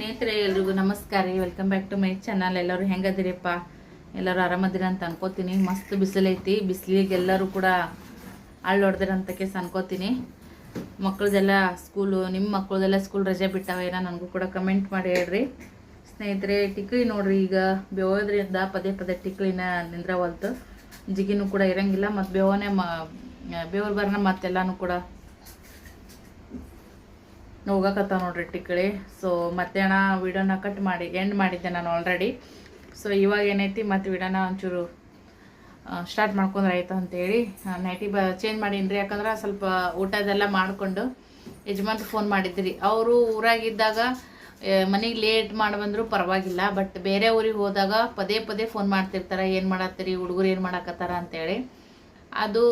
ಸ್ನೇಹಿತರೆ, ಎಲ್ರಿಗೂ ನಮಸ್ಕಾರ. Re welcome back to my channel ಎಲ್ಲರೂ ಹೆಂಗದಿರಿಪ್ಪ ಎಲ್ಲರೂ ಆರಾಮದಿರ ಅಂತ ಅನ್ಕೋತೀನಿ. ಮಸ್ತ್ ಬಿಸಿಲೈತಿ. ಬಿಸಿಲಿಗೆ ಎಲ್ಲರೂ ಕೂಡ ಅಂತ ಕೇಸ್ ಅನ್ಕೋತೀನಿ. ಮಕ್ಕಳದೆಲ್ಲ ಸ್ಕೂಲು ನಿಮ್ಮ ಮಕ್ಕಳದೆಲ್ಲ ಸ್ಕೂಲ್ ರಜೆ ಬಿಟ್ಟಾವೇನ ನನಗೂ ಕೂಡ ಕಮೆಂಟ್ ಮಾಡಿ ಹೇಳ್ರಿ. ಸ್ನೇಹಿತರೆ ಟಿಕ್ಳಿ ನೋಡ್ರಿ, ಈಗ ಬೇವೋದ್ರಿಂದ ಪದೇ ಪದೇ ಟಿಕ್ಳಿನ ನಿಂದ್ರವಲ್ತು. ಜಿಗಿನೂ ಕೂಡ ಇರಂಗಿಲ್ಲ, ಮತ್ತು ಬೇವನೇ ಮ ಬೇವ್ರ ಬರೋಣ ಮತ್ತೆಲ್ಲನೂ ಕೂಡ ಹೋಗಕತ್ತ ನೋಡ್ರಿ ಟಿಕ್ಕಳಿ. ಸೊ ಮಧ್ಯಾಹ್ನ ವೀಡಿಯೋನ ಕಟ್ ಮಾಡಿ ಎಂಡ್ ಮಾಡಿದ್ದೆ ನಾನು ಆಲ್ರೆಡಿ ಸೊ ಇವಾಗ ಏನೈತಿ, ಮತ್ತು ವೀಡಿಯೋನ ಒಂಚೂರು ಸ್ಟಾರ್ಟ್ ಮಾಡ್ಕೊಂಡ್ರೆ ಆಯ್ತು ಅಂತೇಳಿ. ನೈಟಿ ಬ ಚೇಂಜ್ ಮಾಡೀನಿ ಯಾಕಂದ್ರೆ ಸ್ವಲ್ಪ ಊಟದೆಲ್ಲ ಮಾಡಿಕೊಂಡು ಯಜಮಾನ್ರು ಫೋನ್ ಮಾಡಿದ್ರಿ. ಅವರು ಊರಾಗಿದ್ದಾಗ ಮನೆಗೆ ಲೇಟ್ ಮಾಡಿ ಬಂದರೂ ಪರವಾಗಿಲ್ಲ. ಬಟ್ ಬೇರೆ ಊರಿಗೆ ಹೋದಾಗ ಪದೇ ಪದೇ ಫೋನ್ ಮಾಡ್ತಿರ್ತಾರೆ. ಏನು ಮಾಡತ್ತೀರಿ? ಹುಡುಗರು ಏನು ಮಾಡಕತ್ತಾರ ಅಂತೇಳಿ. ಅದು,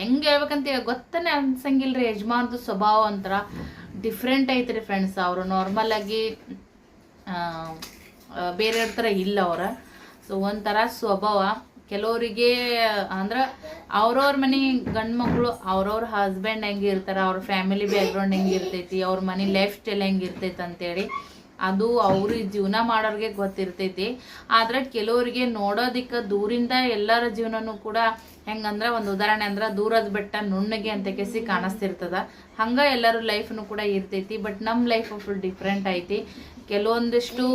ಹೆಂಗೆ ಹೇಳ್ಬೇಕಂತ ಗೊತ್ತನೇ ಅನ್ಸಂಗಿಲ್ಲ ರೀ ಯಜಮಾನ್ದು ಸ್ವಭಾವ ಒಂಥರ. ಡಿಫ್ರೆಂಟ್ ಐತ್ರಿ ಫ್ರೆಂಡ್ಸ್ ಅವರು ನಾರ್ಮಲ್ ಆಗಿ ಬೇರೆಯವ್ರ ಥರ ಇಲ್ಲ ಅವ್ರ. ಸೊ ಒಂಥರ ಸ್ವಭಾವ. ಕೆಲವರಿಗೆ, ಅಂದ್ರೆ ಅವ್ರವ್ರ ಮನೆ ಗಂಡು ಮಕ್ಕಳು ಅವ್ರವ್ರ ಹಸ್ಬೆಂಡ್ ಹೆಂಗೆ ಇರ್ತಾರೆ, ಅವ್ರ ಫ್ಯಾಮಿಲಿ ಬ್ಯಾಕ್ಗ್ರೌಂಡ್ ಹೆಂಗೆ ಇರ್ತೈತಿ, ಅವ್ರ ಮನೆ ಲೈಫ್ ಸ್ಟೈಲ್ ಹೆಂಗೆ ಇರ್ತೈತೆ ಅಂತೇಳಿ ಅದು ಅವ್ರಿಗೆ ಜೀವನ ಮಾಡೋರಿಗೆ ಗೊತ್ತಿರ್ತೈತಿ. ಆದ್ರೆ ಕೆಲವರಿಗೆ ನೋಡೋದಕ್ಕೆ ದೂರಿಂದ ಎಲ್ಲರ ಜೀವನನೂ ಕೂಡ ಹೆಂಗಂದ್ರೆ ಒಂದು ಉದಾಹರಣೆ ಅಂದ್ರೆ ದೂರದ ಬೆಟ್ಟ ನುಣ್ಣಗೆ ಅಂತ ಕೆಸಿ ಕಾಣಿಸ್ತಿರ್ತದ. ಹಂಗ ಎಲ್ಲರೂ ಲೈಫ್ನು ಕೂಡ ಇರ್ತೈತಿ ಬಟ್ ನಮ್ಮ ಲೈಫ್ ಫುಲ್ ಡಿಫ್ರೆಂಟ್ ಐತಿ. ಕೆಲವೊಂದಿಷ್ಟು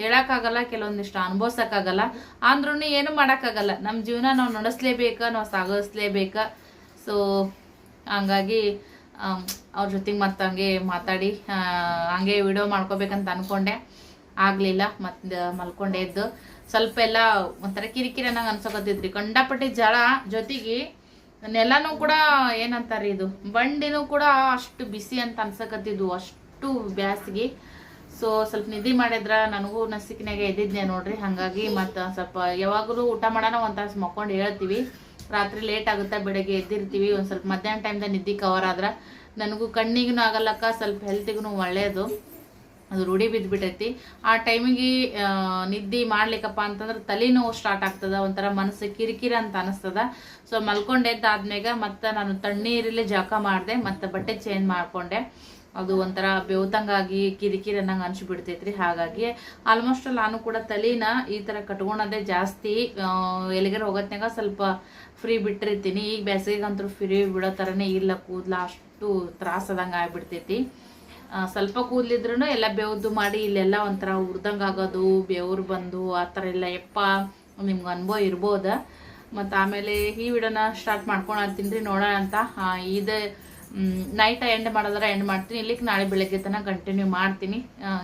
ಹೇಳಕ್ಕಾಗಲ್ಲ, ಕೆಲವೊಂದಿಷ್ಟು ಅನುಭವಿಸಕ್ಕಾಗಲ್ಲ. ಅಂದ್ರೂ ಏನು ಮಾಡೋಕ್ಕಾಗಲ್ಲ. ನಮ್ಮ ಜೀವನ ನಾವು ನಡೆಸ್ಲೇಬೇಕ, ನಾವು ಸಾಗಿಸ್ಲೇಬೇಕ. ಸೊ ಹಂಗಾಗಿ ಅವ್ರ ಜೊತೆಗೆ ಮತ್ತೆ ಹಂಗೆ ಮಾತಾಡಿ ಹಂಗೆ ವಿಡಿಯೋ ಮಾಡ್ಕೋಬೇಕಂತ ಅನ್ಕೊಂಡೆ. ಆಗಲಿಲ್ಲ, ಮತ್ತೆ ಮಲ್ಕೊಂಡೆ ಎದ್ದು ಸ್ವಲ್ಪ ಎಲ್ಲ ಒಂಥರ ಕಿರಿಕಿರಿ ಅನ್ನಂಗೆ ಅನ್ಸಕತ್ತಿದ್ರಿ ಕಂಡಪಟ್ಟಿ ಜಳ ಜೊತೆಗೆ ನೆಲನೂ ಕೂಡ ಏನಂತಾರೆ ಇದು? ಬಂಡಿನೂ ಕೂಡ ಅಷ್ಟು ಬಿಸಿ ಅಂತ ಅನ್ಸಕತ್ತಿದ್ವು ಅಷ್ಟು ಬ್ಯಾಸಿಗೆ. ಸೊ ಸ್ವಲ್ಪ ನಿದ್ದೆ ಮಾಡಿದ್ರ ನನಗೂ ನಸಿಕಿನಾಗ ಎದ್ದಿದ್ನೆ ನೋಡ್ರಿ. ಹಾಗಾಗಿ ಮತ್ತು ಸ್ವಲ್ಪ ಯಾವಾಗಲೂ ಊಟ ಮಾಡೋಣ ಒಂದು ತಾಸು ಮಕ್ಕೊಂಡು ಹೇಳ್ತೀವಿ. ರಾತ್ರಿ ಲೇಟ್ ಆಗುತ್ತೆ ಬೆಳಗ್ಗೆ ಎದ್ದಿರ್ತೀವಿ. ಒಂದು ಸ್ವಲ್ಪ ಮಧ್ಯಾಹ್ನ ಟೈಮ್ದಾಗ ನಿದ್ದೆ ಕವರ್ ಆದ್ರೆ ನನಗೂ ಕಣ್ಣಿಗೂ ಆಗಲ್ಲಕ್ಕ, ಸ್ವಲ್ಪ ಹೆಲ್ತಿಗೂ ಒಳ್ಳೆಯದು ಅದು ರೂಢಿ ಬಿದ್ದುಬಿಟ್ಟೈತಿ ಆ ಟೈಮಿಗೆ ನಿದ್ದೆ ಮಾಡ್ಲಿಕ್ಕಪ್ಪ ಅಂತಂದ್ರೆ ತಲೆನೋವು ಸ್ಟಾರ್ಟ್ ಆಗ್ತದ, ಒಂಥರ ಮನಸ್ಸು ಕಿರಿಕಿರಿ ಅಂತ ಅನಿಸ್ತದ. ಸೊ ಮಲ್ಕೊಂಡೆದ್ದಾದ್ಮೇಗ ಮತ್ತೆ ನಾನು ತಣ್ಣೀರಲ್ಲಿ ಜಳಕ ಮಾಡಿದೆ, ಮತ್ತೆ ಬಟ್ಟೆ ಚೇಂಜ್ ಮಾಡ್ಕೊಂಡೆ. ಅದು ಒಂಥರ ಬೆವ್ತಂಗಾಗಿ, ಕಿರಿಕಿರಿ ಅನ್ನಂಗೆ ಅನಿಸ್ಬಿಡ್ತೈತ್ರಿ. ಹಾಗಾಗಿ ಆಲ್ಮೋಸ್ಟ್ ನಾನು ಕೂಡ ತಲೆನ ಈ ಥರ ಕಟ್ಕೊಳೋದೇ ಜಾಸ್ತಿ ಎಲ್ಲಿಗಾರ ಹೋಗೋತ್ನಾಗ ಸ್ವಲ್ಪ ಫ್ರೀ ಬಿಟ್ಟಿರ್ತೀನಿ. ಈಗ ಬೇಸಿಗೆಗಂತೂ ಫ್ರೀ ಬಿಡೋ ಥರನೇ ಇಲ್ಲ, ಕೂದಲು ಅಷ್ಟು ತ್ರಾಸದಂಗೆ ಆಗ್ಬಿಡ್ತೈತಿ. ಸ್ವಲ್ಪ ಕೂದಲಿದ್ರು ಎಲ್ಲ ಬೆವ್ದು ಮಾಡಿ ಇಲ್ಲೆಲ್ಲ ಒಂಥರ ಉರ್ದಂಗೆ ಆಗೋದು, ಬೆವ್ರು ಬಂದು ಆ ಥರ ಎಲ್ಲ ಎಪ್ಪ ನಿಮ್ಗೆ ಅನುಭವ ಇರ್ಬೋದ? ಮತ್ತು ಆಮೇಲೆ ಈ ವಿಡಿಯೋನ ಸ್ಟಾರ್ಟ್ ಮಾಡ್ಕೊಳತ್ತೀನಿ ರೀ ನೋಡೋಣ ಅಂತ. ಇದು ನೈಟ್ ಎಂಡ್ ಮಾಡೋದ್ರೆ ಎಂಡ್ ಮಾಡ್ತೀನಿ. ಇಲ್ಲಿಗೆ ನಾಳೆ ಬೆಳಗ್ಗೆ ತನಕ ಕಂಟಿನ್ಯೂ ಮಾಡ್ತೀನಿ.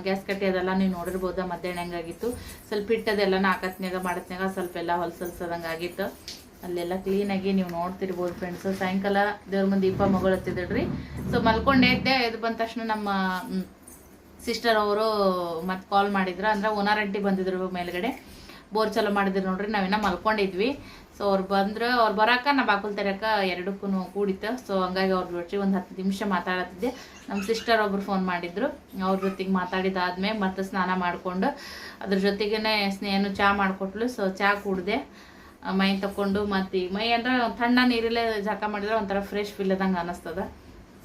ಗ್ಯಾಸ್ ಕಟ್ಟಿ ಅದೆಲ್ಲ ನೀವು ನೋಡಿರ್ಬೋದು, ಮಧ್ಯಾಹ್ನ ಹೆಂಗಾಗಿತ್ತು. ಸ್ವಲ್ಪ ಇಟ್ಟದೆಲ್ಲ ಹಾಕತ್ನಾಗ ಮಾಡತ್ನಾಗ ಸ್ವಲ್ಪ ಎಲ್ಲ ಹೊಲ್ಸಲ್ಸದಂಗೆ ಆಗಿತ್ತು ಅಲ್ಲೆಲ್ಲ ಕ್ಲೀನಾಗಿ ನೀವು ನೋಡ್ತಿರ್ಬೋದು ಫ್ರೆಂಡ್ಸ್ ಸಾಯಂಕಾಲ ದೇವ್ರ ಮುಂದೆ ದೀಪ ಮಗಳು ಹತ್ತಿದ್ರಿ ಸೊ ಮಲ್ಕೊಂಡೆ ಇದ್ದೆ ಎದ್ದು ಬಂದ ತಕ್ಷಣ ನಮ್ಮ ಸಿಸ್ಟರ್ ಅವರು ಮತ್ತೆ ಕಾಲ್ ಮಾಡಿದ್ರು. ಅಂದ್ರೆ ಓನರ್ ಬಂದಿದ್ರು ಮೇಲ್ಗಡೆ. ಬೋರ್ ಚಲೋ ಮಾಡಿದ್ರು ನೋಡ್ರಿ, ನಾವಿನ್ನ ಮಲ್ಕೊಂಡಿದ್ವಿ. ಸೊ ಅವ್ರು ಬಂದ್ರೆ, ಅವ್ರು ಬರಾಕ ನಾ ಬಾಕುಲ್ ತೆರಕ ಎರಡಕ್ಕೂ ಕೂಡಿತ್ತು. ಸೊ ಹಂಗಾಗಿ ಅವ್ರ ಜೊತೆ ಒಂದು ಹತ್ತು ನಿಮಿಷ ಮಾತಾಡತ್ತಿದ್ದೆ. ನಮ್ಮ ಸಿಸ್ಟರ್ ಒಬ್ರು ಫೋನ್ ಮಾಡಿದ್ರು. ಅವ್ರ ಜೊತೆಗೆ ಮಾತಾಡಿದಾದ್ಮೇಲೆ ಮತ್ತೆ ಸ್ನಾನ ಮಾಡಿಕೊಂಡು, ಅದ್ರ ಜೊತೆಗೇನೆ ಸ್ನೇಹನು ಚಹಾ ಮಾಡಿಕೊಟ್ಲು. ಸೊ ಚಹಾ ಕುಡ್ದೆ. ಮೈ ತಕೊಂಡು ಮತ್ತು ಮೈ ಅಂದ್ರೆ ತಣ್ಣ ನೀರಲ್ಲೇ ಜಳಕ ಮಾಡಿದ್ರೆ ಒಂಥರ ಫ್ರೆಶ್ ಫೀಲ್ ಆದಂಗೆ ಅನ್ನಿಸ್ತದ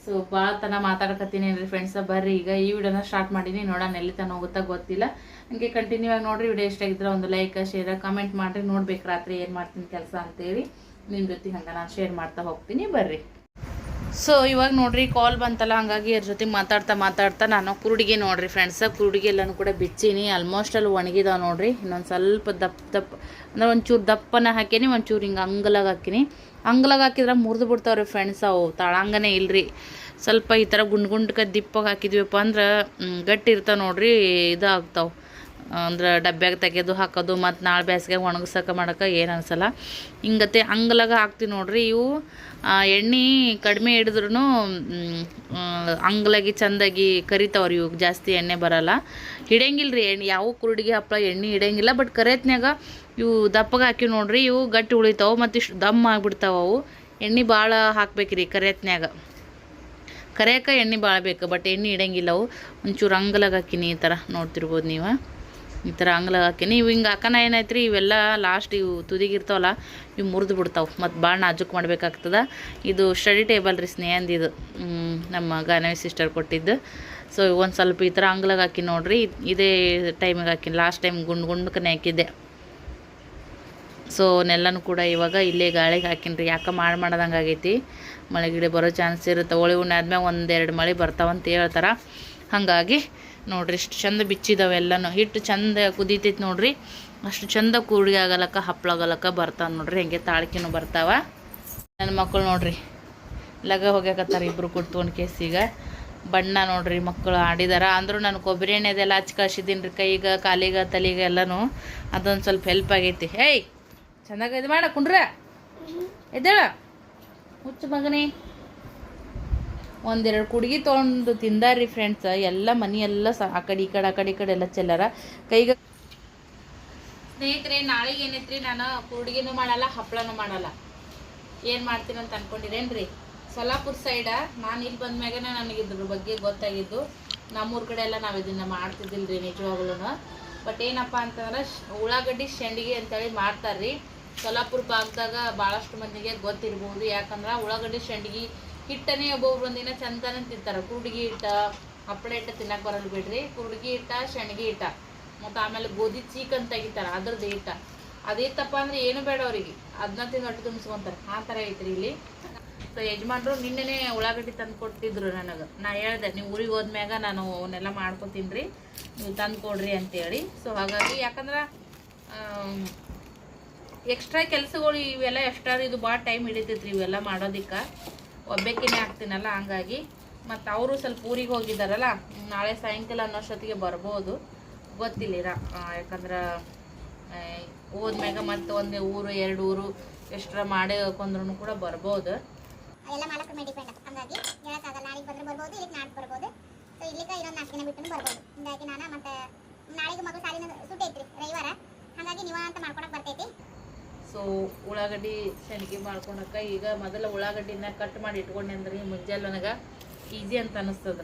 ಸೊ ಭಾಳ ತನ ಮಾತಾಡಕತ್ತೀನಿ ರೀ ಫ್ರೆಂಡ್ಸ ಬರ್ರಿ ಈಗ ಈ ವಿಡಿಯೋನ ಸ್ಟಾರ್ಟ್ ಮಾಡೀನಿ. ನೋಡೋಣ ಎಲ್ಲಿ ತನ ಹೋಗುತ್ತಾ ಗೊತ್ತಿಲ್ಲ. ಹಂಗೆ ಕಂಟಿನ್ಯೂ ಆಗಿ ನೋಡ್ರಿ ವಿಡಿಯೋ ಇಷ್ಟ ಆಗಿದ್ರೆ ಒಂದು ಲೈಕ್ ಶೇರ್ ಕಮೆಂಟ್ ಮಾಡಿರಿ. ನೋಡ್ಬೇಕು ರಾತ್ರಿ ಏನು ಮಾಡ್ತೀನಿ ಕೆಲಸ ಅಂತೇಳಿ. ನಿಮ್ಮ ಜೊತೆ ಹಂಗೆ ನಾನು ಶೇರ್ ಮಾಡ್ತಾ ಹೋಗ್ತೀನಿ. ಬರ್ರಿ. ಸೊ ಇವಾಗ ನೋಡ್ರಿ ಕಾಲ್ ಬಂತಲ್ಲ, ಹಂಗಾಗಿ ಅದ್ರ ಜೊತೆ ಮಾತಾಡ್ತಾ ಮಾತಾಡ್ತಾ ನಾನು ಕುರುಡಿಗೆ ನೋಡ್ರಿ ಫ್ರೆಂಡ್ಸ ಕುರುಡಿಗೆ ಎಲ್ಲನೂ ಕೂಡ ಬಿಚ್ಚೀನಿ. ಆಲ್ಮೋಸ್ಟ್ ಅಲ್ಲಿ ಒಣಗಿದಾವೆ ನೋಡ್ರಿ. ಇನ್ನೊಂದು ಸ್ವಲ್ಪ ದಪ್ಪ ದಪ್ಪ, ಅಂದ್ರೆ ಒಂಚೂರು ದಪ್ಪನ ಹಾಕೀನಿ, ಒಂಚೂರು ಹಿಂಗೆ ಅಂಗಲಾಗ ಹಾಕಿನಿ. ಅಂಗಲಾಗ ಹಾಕಿದ್ರೆ ಮುರಿದು ಬಿಡ್ತಾವ್ರಿ ಫ್ರೆಂಡ್ಸ್ ಅವು. ತಳಾಂಗನೇ ಇಲ್ರಿ. ಸ್ವಲ್ಪ ಈ ಥರ ಗುಂಡ್ ಗುಂಡ್ಕ ದಿಪ್ಪಗೆ ಹಾಕಿದ್ವಿಪ್ಪ ಅಂದ್ರೆ ಗಟ್ಟಿ ಇರ್ತಾವೆ ನೋಡ್ರಿ, ಇದಾಗ್ತಾವೆ. ಅಂದ್ರೆ ಡಬ್ಬ್ಯಾಗ ತೆಗೆದು ಹಾಕೋದು ಮತ್ತು ನಾಳೆ ಬೇಸಿಗೆ ಒಣಗಿಸೋಕೆ ಮಾಡೋಕೆ ಏನು ಅನಿಸಲ್ಲ. ಹಿಂಗತೆ ಅಂಗ್ಲಾಗ ಹಾಕ್ತೀವಿ ನೋಡ್ರಿ ಇವು ಎಣ್ಣೆ ಕಡಿಮೆ ಹಿಡಿದ್ರೂ ಅಂಗ್ಲಾಗಿ ಚಂದಾಗಿ ಕರಿತಾವ್ರಿ ಇವು, ಜಾಸ್ತಿ ಎಣ್ಣೆ ಬರೋಲ್ಲ. ಹಿಡಿಯಂಗಿಲ್ಲ ರೀ ಎಣ್ಣೆ, ಯಾವ ಕುರುಡಿಗೆ ಹಪ್ಪಳ ಎಣ್ಣೆ ಹಿಡಿಯಂಗಿಲ್ಲ, ಬಟ್ ಕರೆತ್ನಾಗ ಇವು ದಪ್ಪಗೆ ಹಾಕಿ ನೋಡ್ರಿ, ಇವು ಗಟ್ಟಿ ಉಳಿತಾವೆ, ಮತ್ತು ಇಷ್ಟು ದಮ್ ಆಗಿಬಿಡ್ತಾವೆ ಅವು. ಎಣ್ಣೆ ಭಾಳ ಹಾಕ್ಬೇಕ್ರಿ ಕರೆತ್ನಾಗ ಕರೆಯಕ್ಕೆ ಎಣ್ಣೆ ಭಾಳ ಬೇಕು, ಬಟ್ ಎಣ್ಣೆ ಇಡಂಗಿಲ್ಲ ಅವು. ಒಂಚೂರು ಅಂಗಲಾಗ ಹಾಕಿನಿ ಈ ಥರ ನೋಡ್ತಿರ್ಬೋದು ನೀವು. ಈ ಥರ ಅಂಗ್ಲ ಹಾಕಿನಿ ಇವು ಹಿಂಗೆ ಹಾಕೋಣ ಏನಾಯ್ತು ರೀ ಇವೆಲ್ಲ ಲಾಸ್ಟ್ ಇವು ತುದಿಗಿರ್ತಾವಲ್ಲ, ಇವು ಮುರಿದು ಬಿಡ್ತಾವೆ. ಮತ್ತು ಭಾಳ ನಾಜುಕ್ ಮಾಡಬೇಕಾಗ್ತದೆ. ಇದು ಸ್ಟಡಿ ಟೇಬಲ್ ರೀ ಸ್ನೇಹಂದಿದು ನಮ್ಮ ಗಾನವಿ ಸಿಸ್ಟರ್ ಕೊಟ್ಟಿದ್ದು. ಸೊ ಒಂದು ಸ್ವಲ್ಪ ಈ ಥರ ಅಂಗ್ಲಾಗ ಹಾಕಿ ನೋಡ್ರಿ. ಇದೇ ಟೈಮಿಗೆ ಹಾಕಿನಿ ಲಾಸ್ಟ್ ಟೈಮ್ ಗುಂಡು ಗುಂಡ್ಕನೆ ಹಾಕಿದ್ದೆ. ಸೊ ನೆಲ್ಲನೂ ಕೂಡ ಇವಾಗ ಇಲ್ಲೇ ಗಾಳಿಗೆ ಹಾಕಿನಿ ರೀ ಯಾಕೆ ಮಾಡಿ ಮಾಡ್ದಂಗೆ ಆಗೈತಿ? ಮಳೆ ಗಿಡ ಬರೋ ಚಾನ್ಸ್ ಇರುತ್ತೆ. ಹೋಳಿ ಉಣ್ಣೆ ಆದ್ಮೇಲೆ ಒಂದೆರಡು ಮಳೆ ಬರ್ತಾವಂತ ಹೇಳ್ತಾರೆ. ಹಾಗಾಗಿ ನೋಡ್ರಿ ಇಷ್ಟು ಚಂದ ಬಿಚ್ಚಿದಾವೆ ಎಲ್ಲನೂ. ಹಿಟ್ಟು ಚಂದ ಕುದೀತೈತಿ ನೋಡ್ರಿ. ಅಷ್ಟು ಚಂದ ಕೂಡಿ ಆಗಲಕ್ಕ ಹಪ್ಪಳಾಗಲಕ್ಕ ಬರ್ತಾವ ನೋಡ್ರಿ. ಹಂಗೆ ತಾಳ್ಕಿನೂ ಬರ್ತಾವ. ನನ್ನ ಮಕ್ಕಳು ನೋಡ್ರಿ, ಲಗ ಹೋಗ್ಯಾಕತ್ತಾರ ಇಬ್ರು ಕುಟ್ಕೊಂಡು ಕೇಸಿಗೆ ಬಣ್ಣ ನೋಡ್ರಿ ಮಕ್ಕಳು ಆಡಿದಾರ. ಅಂದರೂ ನಾನು ಕೊಬ್ಬರಿ ಎಣ್ಣೆ ಅದೆಲ್ಲ ಹಚ್ಚಿ ಕಳ್ಸಿದ್ದೀನಿ ರೀ ಕೈಗೆ, ಕಾಲಿಗೆ, ತಲೆಗೆ ಎಲ್ಲನೂ. ಅದೊಂದು ಸ್ವಲ್ಪ ಹೆಲ್ಪ್ ಆಗೈತಿ. ಹೇಯ್, ಚಂದಾಗ ಇದು ಮಾಡ ಕುಂಡ್ರ. ಎದ್ದೇಳ. ಹುಚ್ಚು ಮಗನೇ. ಒಂದೆರಡು ಕುಡ್ಗಿ ತೊಗೊಂಡು ತಿಂದಾರ್ರಿ ಫ್ರೆಂಡ್ಸ್ ಎಲ್ಲ ಮನಿ ಎಲ್ಲ ಸ ಆ ಕಡೆ ಈ ಕಡೆ, ಆ ಕಡೆ ಈ ಕಡೆ ಎಲ್ಲ ಚೆಲ್ಲಾರ. ಕೈಗ ಸ್ನೇಹಿತರೆ, ನಾಳೆಗೆ ಏನೈತ್ರಿ? ನಾನು ಕುಡ್ಗಿನೂ ಮಾಡಲ್ಲ ಹಪ್ಪಳನೂ ಮಾಡಲ್ಲ. ಏನು ಮಾಡ್ತೀನಿ ಅಂತ ಅನ್ಕೊಂಡಿರೇನ್ರಿ ಸೊಲಾಪುರ ಸೈಡ ನಾನು ಇಲ್ಲಿ ಬಂದ್ಮ್ಯಾಗ ನನಗೆ ಇದ್ರ ಬಗ್ಗೆ ಗೊತ್ತಾಗಿದ್ದು. ನಮ್ಮೂರ ಕಡೆ ಎಲ್ಲ ನಾವು ಇದನ್ನ ಮಾಡ್ತಿದ್ದಿಲ್ಲ ನಿಜವಾಗ್ಲೂ ಬಟ್ ಏನಪ್ಪ ಅಂತಂದ್ರೆ ಉಳ್ಳಾಗಡ್ಡಿ ಶೆಂಡಿಗೆ ಅಂತೇಳಿ ಮಾಡ್ತಾರ್ರಿ. ಸೊಲಾಪುರ ಭಾಗದಾಗ ಭಾಳಷ್ಟು ಮಂದಿಗೆ ಗೊತ್ತಿರ್ಬೋದು. ಯಾಕಂದ್ರೆ ಉಳ್ಳಾಗಡ್ಡಿ ಶೆಂಡಿಗೆ ಹಿಟ್ಟನೇ ಒಬ್ಬೊಬ್ರು ಒಂದಿನ ಚಂದನ ತಿಂತಾರೆ. ಕುರುಡಿಗೆ ಹಿಟ್ಟ, ಹಪ್ಪಳ ಹಿಟ್ಟ ತಿನ್ನಕ್ಕೆ ಬರಲ್ ಬಿಡ್ರಿ. ಕುರುಡಿಗೆ ಹಿಟ್ಟ, ಶೆಣಗಿ ಹಿಟ್ಟ. ಮತ್ತು ಆಮೇಲೆ ಗೋಧಿ ಚೀಕ್ ಅಂತ ತೆಗಿತಾರೆ, ಅದ್ರದ್ದು ಹಿಟ್ಟ. ಅದೇತಪ್ಪ ಅಂದ್ರೆ ಏನು ಬೇಡ ಅವರಿಗೆ. ಅದನ್ನ ತಿಂದು ಹೊಟ್ಟೆ ತುಂಬಿಸ್ಕೊಂತಾರೆ. ಆ ಥರ ಐತ್ರಿ ಇಲ್ಲಿ. ಸೊ ಯಜಮಾನ್ರು ನಿನ್ನೆನೇ ಉಳ್ಳಾಗಡ್ಡಿ ತಂದು ಕೊಟ್ಟಿದ್ರು ನನಗೆ. ನಾ ಹೇಳ್ದೆ, ನೀವು ಊರಿಗೆ ಹೋದ್ಮ್ಯಾಗ ನಾನು ಅವನ್ನೆಲ್ಲ ಮಾಡ್ಕೊತೀನಿ ರೀ ನೀವು ತಂದು ಕೊಡ್ರಿ ಅಂತೇಳಿ. ಸೊ ಹಾಗಾಗಿ ಯಾಕಂದ್ರೆ ಎಕ್ಸ್ಟ್ರಾ ಕೆಲಸಗಳು ಇವೆಲ್ಲ ಎಕ್ಸ್ಟ್ರಾ ಇದು ಭಾಳ ಟೈಮ್ ಹಿಡಿತೈತ್ರಿ ಇವೆಲ್ಲ ಮಾಡೋದಿಕ್ಕೆ. ಒಬ್ಬಾಕಿನೇ ಹಾಕ್ತೀನಲ್ಲ ಹಂಗಾಗಿ. ಮತ್ತು ಅವರು ಸ್ವಲ್ಪ ಊರಿಗೆ ಹೋಗಿದ್ದಾರಲ್ಲ ನಾಳೆ ಸಾಯಂಕಾಲ ಅನ್ನೋಷ್ಟೊತ್ತಿಗೆ ಬರ್ಬೋದು. ಗೊತ್ತಿಲ್ಲ ಯಾಕಂದ್ರೆ ಹೋದ್ಮ್ಯಾಗ ಮತ್ತೆ ಒಂದೇ ಊರು, ಎರಡು ಊರು ಎಕ್ಸ್ಟ್ರಾ ಮಾಡಿ ಹಾಕೊಂಡ್ರು ಕೂಡ ಬರ್ಬೋದು. ಎಲ್ಲ ಮಾಡಕ್ಕೆ ಮೇಲೆ ಡಿಪೆಂಡ್ ಹಂಗಾಗಿ ಹೇಳಕ್ಕಾಗಲ್ಲ ನಾಳೆಗೆ ಬಂದ್ರೆ ಬರ್ಬೋದು, ಇಲ್ಲಿಗೆ ನಾಡ್ದು ಬರ್ಬೋದು. ಸೊ ಇಲ್ಲಿಗೆ ಇನ್ನೊಂದು ನಾಲ್ಕು ದಿನ ಬಿಟ್ಟು ಬರ್ಬೋದು. ಹಿಂಗಾಗಿ ನಾನು ಮತ್ತೆ ನಾಳೆಗೆ ಮಗಳು ಸಾಲಿನ ಸುಟ್ಟಿ ಐತ್ರಿ, ರವಿವಾರ. ಹಾಗಾಗಿ ನೀವ ಅಂತ ಮಾಡ್ಕೊಳಕ್ ಬರ್ತೈತಿ. ಸೊ ಉಳ್ಳಾಗಡ್ಡಿ ಸೆಣಗಿ ಮಾಡ್ಕೊಳಕ್ಕೆ ಈಗ ಮೊದಲು ಉಳ್ಳಾಗಡ್ಡಿನ ಕಟ್ ಮಾಡಿ ಇಟ್ಕೊಂಡೆ ಅಂದ್ರೆ ಮುಂಜಾನೆ ನನಗೆ ಈಸಿ ಅಂತ ಅನ್ನಿಸ್ತದ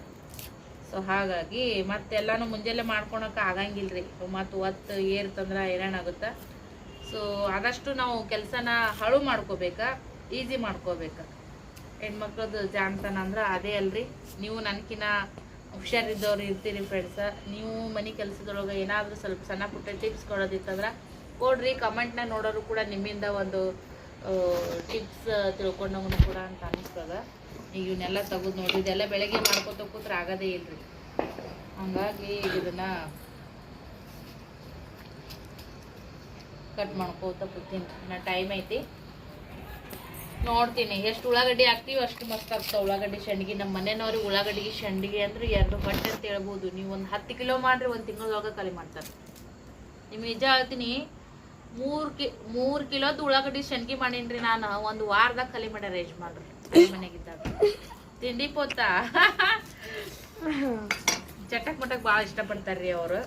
ಸೊ ಹಾಗಾಗಿ ಮತ್ತೆಲ್ಲಾನು ಮುಂಜಾನೆ ಮಾಡ್ಕೊಳಕ್ಕೆ ಆಗಂಗಿಲ್ಲ ರೀ ಮತ್ತು ಒತ್ತು ಏರ್ತಂದ್ರೆ ಆಗುತ್ತೆ. ಸೊ ಆದಷ್ಟು ನಾವು ಕೆಲಸನ ಹಳು ಮಾಡ್ಕೋಬೇಕಾ ಈಸಿ ಮಾಡ್ಕೋಬೇಕಾ. ಹೆಣ್ಮಕ್ಳದ್ದು ಜಾಣತನ ಅಂದ್ರೆ ಅದೇ ಅಲ್ರಿ. ನೀವು ನನಕಿನ ಹುಷಾರಿದ್ದವ್ರು ಇರ್ತೀರಿ ಫ್ರೆಂಡ್ಸ ನೀವು ಮನೆ ಕೆಲಸದೊಳಗೆ ಏನಾದರೂ ಸ್ವಲ್ಪ ಸಣ್ಣ ಪುಟ್ಟ ಟಿಪ್ಸ್ ಕೊಡೋದಿತ್ತಂದ್ರೆ ಕೊಡ್ರಿ ನ ನೋಡೋರು ಕೂಡ ನಿಮ್ಮಿಂದ ಒಂದು ಟಿಪ್ಸ್ ತಿಳ್ಕೊಂಡವನು ಕೂಡ ಅಂತ ಅನಿಸ್ತದ. ಈಗ ಇವನ್ನೆಲ್ಲ ತೆಗೆದು ನೋಡ್ರಿ, ಇದೆಲ್ಲ ಬೆಳಗ್ಗೆ ಮಾಡ್ಕೊತ ಕೂತ್ರೆ ಆಗೋದೇ ಇಲ್ರಿ. ಹಂಗಾಗಿ ಇದನ್ನ ಕಟ್ ಮಾಡ್ಕೋತ ಕೂತೀನಿ. ನಾ ಟೈಮ್ ಐತಿ. ನೋಡ್ತೀನಿ, ಎಷ್ಟು ಉಳ್ಳಾಗಡ್ಡಿ ಹಾಕ್ತೀವಿ ಅಷ್ಟು ಮಸ್ತ್ ಆಗ್ತಾವ ಉಳ್ಳಾಗಡ್ಡಿ ಶಂಡಿಗೆ ನಮ್ಮ ಮನೆಯವ್ರಿಗೆ ಉಳ್ಳಾಗಡ್ಡಿಗೆ ಶಂಡಿಗೆ ಅಂದ್ರೆ ಎರಡು ಬಟ್ಟೆ ಅಂತ ಹೇಳ್ಬೋದು. ನೀವು ಒಂದು ಹತ್ತು ಕಿಲೋ ಮಾಡ್ರಿ, ಒಂದು ತಿಂಗಳೊಳಗೆ ಖಾಲಿ ಮಾಡ್ತಾರೆ. ನಿಮ್ಗೆ ನಿಜ ಹೇಳ್ತೀನಿ ಮೂರು ಕಿ, ಮೂರ್ ಕಿಲೋದು ಉಳ್ಳಾಗಡ್ಡಿ ಶಂಡಿಗೆ ಮಾಡೀನ್ರಿ ನಾನು. ಒಂದು ವಾರದಾಗ ಖಾಲಿ ಮಾಡ್ಯಾರ ಮಾಡ್ರಿ ಮನೆಗಿದ್ದಾಗ. ತಿಂಡಿ ಪೋತ. ಚಟಕ್ ಮಟಕ್ ಭಾಳ ಇಷ್ಟಪಡ್ತಾರ್ರಿ ಅವರು.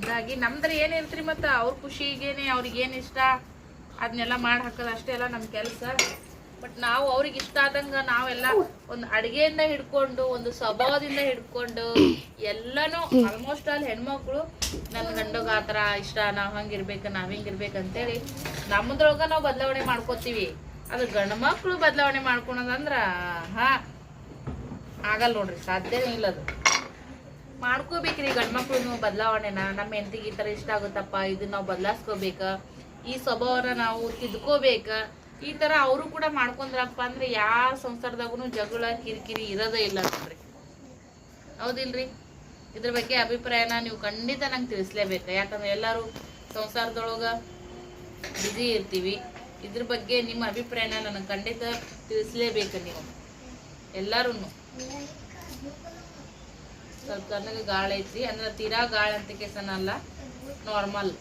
ಹಾಗಾಗಿ ನಮ್ದ್ರ ಏನ್ ಮತ್ತು ಅವ್ರ ಖುಷಿಗೇನೆ ಅವ್ರಿಗೆ ಏನು ಇಷ್ಟ? ಅದನ್ನೆಲ್ಲ ಮಾಡಿ ಹಾಕೋದು ಅಷ್ಟೇ ಅಲ್ಲ ನಮ್ಮ ಕೆಲಸ. ಬಟ್ ನಾವು ಅವ್ರಿಗೆ ಇಷ್ಟ ಆದಂಗ ನಾವೆಲ್ಲ ಒಂದು ಅಡಿಗೆಯಿಂದ ಹಿಡ್ಕೊಂಡು, ಒಂದು ಸ್ವಭಾವದಿಂದ ಹಿಡ್ಕೊಂಡು, ಎಲ್ಲಾನು ಆಲ್ಮೋಸ್ಟ್ ಆಲ್ ಹೆಣ್ಮಕ್ಳು ನನ್ನ ಗಂಡಗ ಆತರ ಇಷ್ಟ, ನಾವು ಹಂಗಿರ್ಬೇಕು ನಾವ್ ಹಿಂಗಿರ್ಬೇಕು ಅಂತೇಳಿ ನಮ್ಮದ್ರೊಳಗ ನಾವು ಬದಲಾವಣೆ ಮಾಡ್ಕೋತೀವಿ. ಅದು ಗಂಡ ಮಕ್ಳು ಬದಲಾವಣೆ ಮಾಡ್ಕೊಳೋದಂದ್ರ, ಹಾ, ಆಗಲ್ಲ ನೋಡ್ರಿ, ಸಾಧ್ಯನೇ ಇಲ್ಲ ಅದು. ಮಾಡ್ಕೋಬೇಕ್ರಿ ನಾವು ಬದಲಾವಣೆನ ನಮ್ಮ ಹೆಂಡತಿಗೆ ಈ ತರ ಇಷ್ಟ ಆಗುತ್ತಪ್ಪ, ಇದನ್ನ ನಾವು ಬದಲಾಯಿಸ್ಕೋಬೇಕ ಈ ಸ್ವಭಾವನ ನಾವು ತಿದ್ಕೋಬೇಕ. ಈ ತರ ಅವರು ಕೂಡ ಮಾಡ್ಕೊಂಡ್ರಪ್ಪ ಅಂದ್ರೆ ಯಾವ ಸಂಸಾರದಾಗೂ ಜಗಳ, ಕಿರಿಕಿರಿ ಇರೋದೇ ಇಲ್ಲ ನೋಡ್ರಿ ಹೌದಿಲ್ರಿ? ಇದ್ರ ಬಗ್ಗೆ ಅಭಿಪ್ರಾಯನ ನೀವು ಖಂಡಿತ ನಂಗೆ ತಿಳಿಸ್ಲೇಬೇಕು. ಯಾಕಂದ್ರೆ ಎಲ್ಲರೂ ಸಂಸಾರದೊಳಗ ಬ್ಯುಸಿ ಇರ್ತೀವಿ. ಇದ್ರ ಬಗ್ಗೆ ನಿಮ್ಮ ಅಭಿಪ್ರಾಯನ ನನಗೆ ಖಂಡಿತ ತಿಳಿಸ್ಲೇಬೇಕು ನೀವು. ಎಲ್ಲರೂ ಸ್ವಲ್ಪ ಗಾಳ ಐತಿ ಅಂದ್ರೆ ತೀರಾ ಗಾಳ ಅಂತ ಕೆಸನ ಅಲ್ಲ ನಾರ್ಮಲ್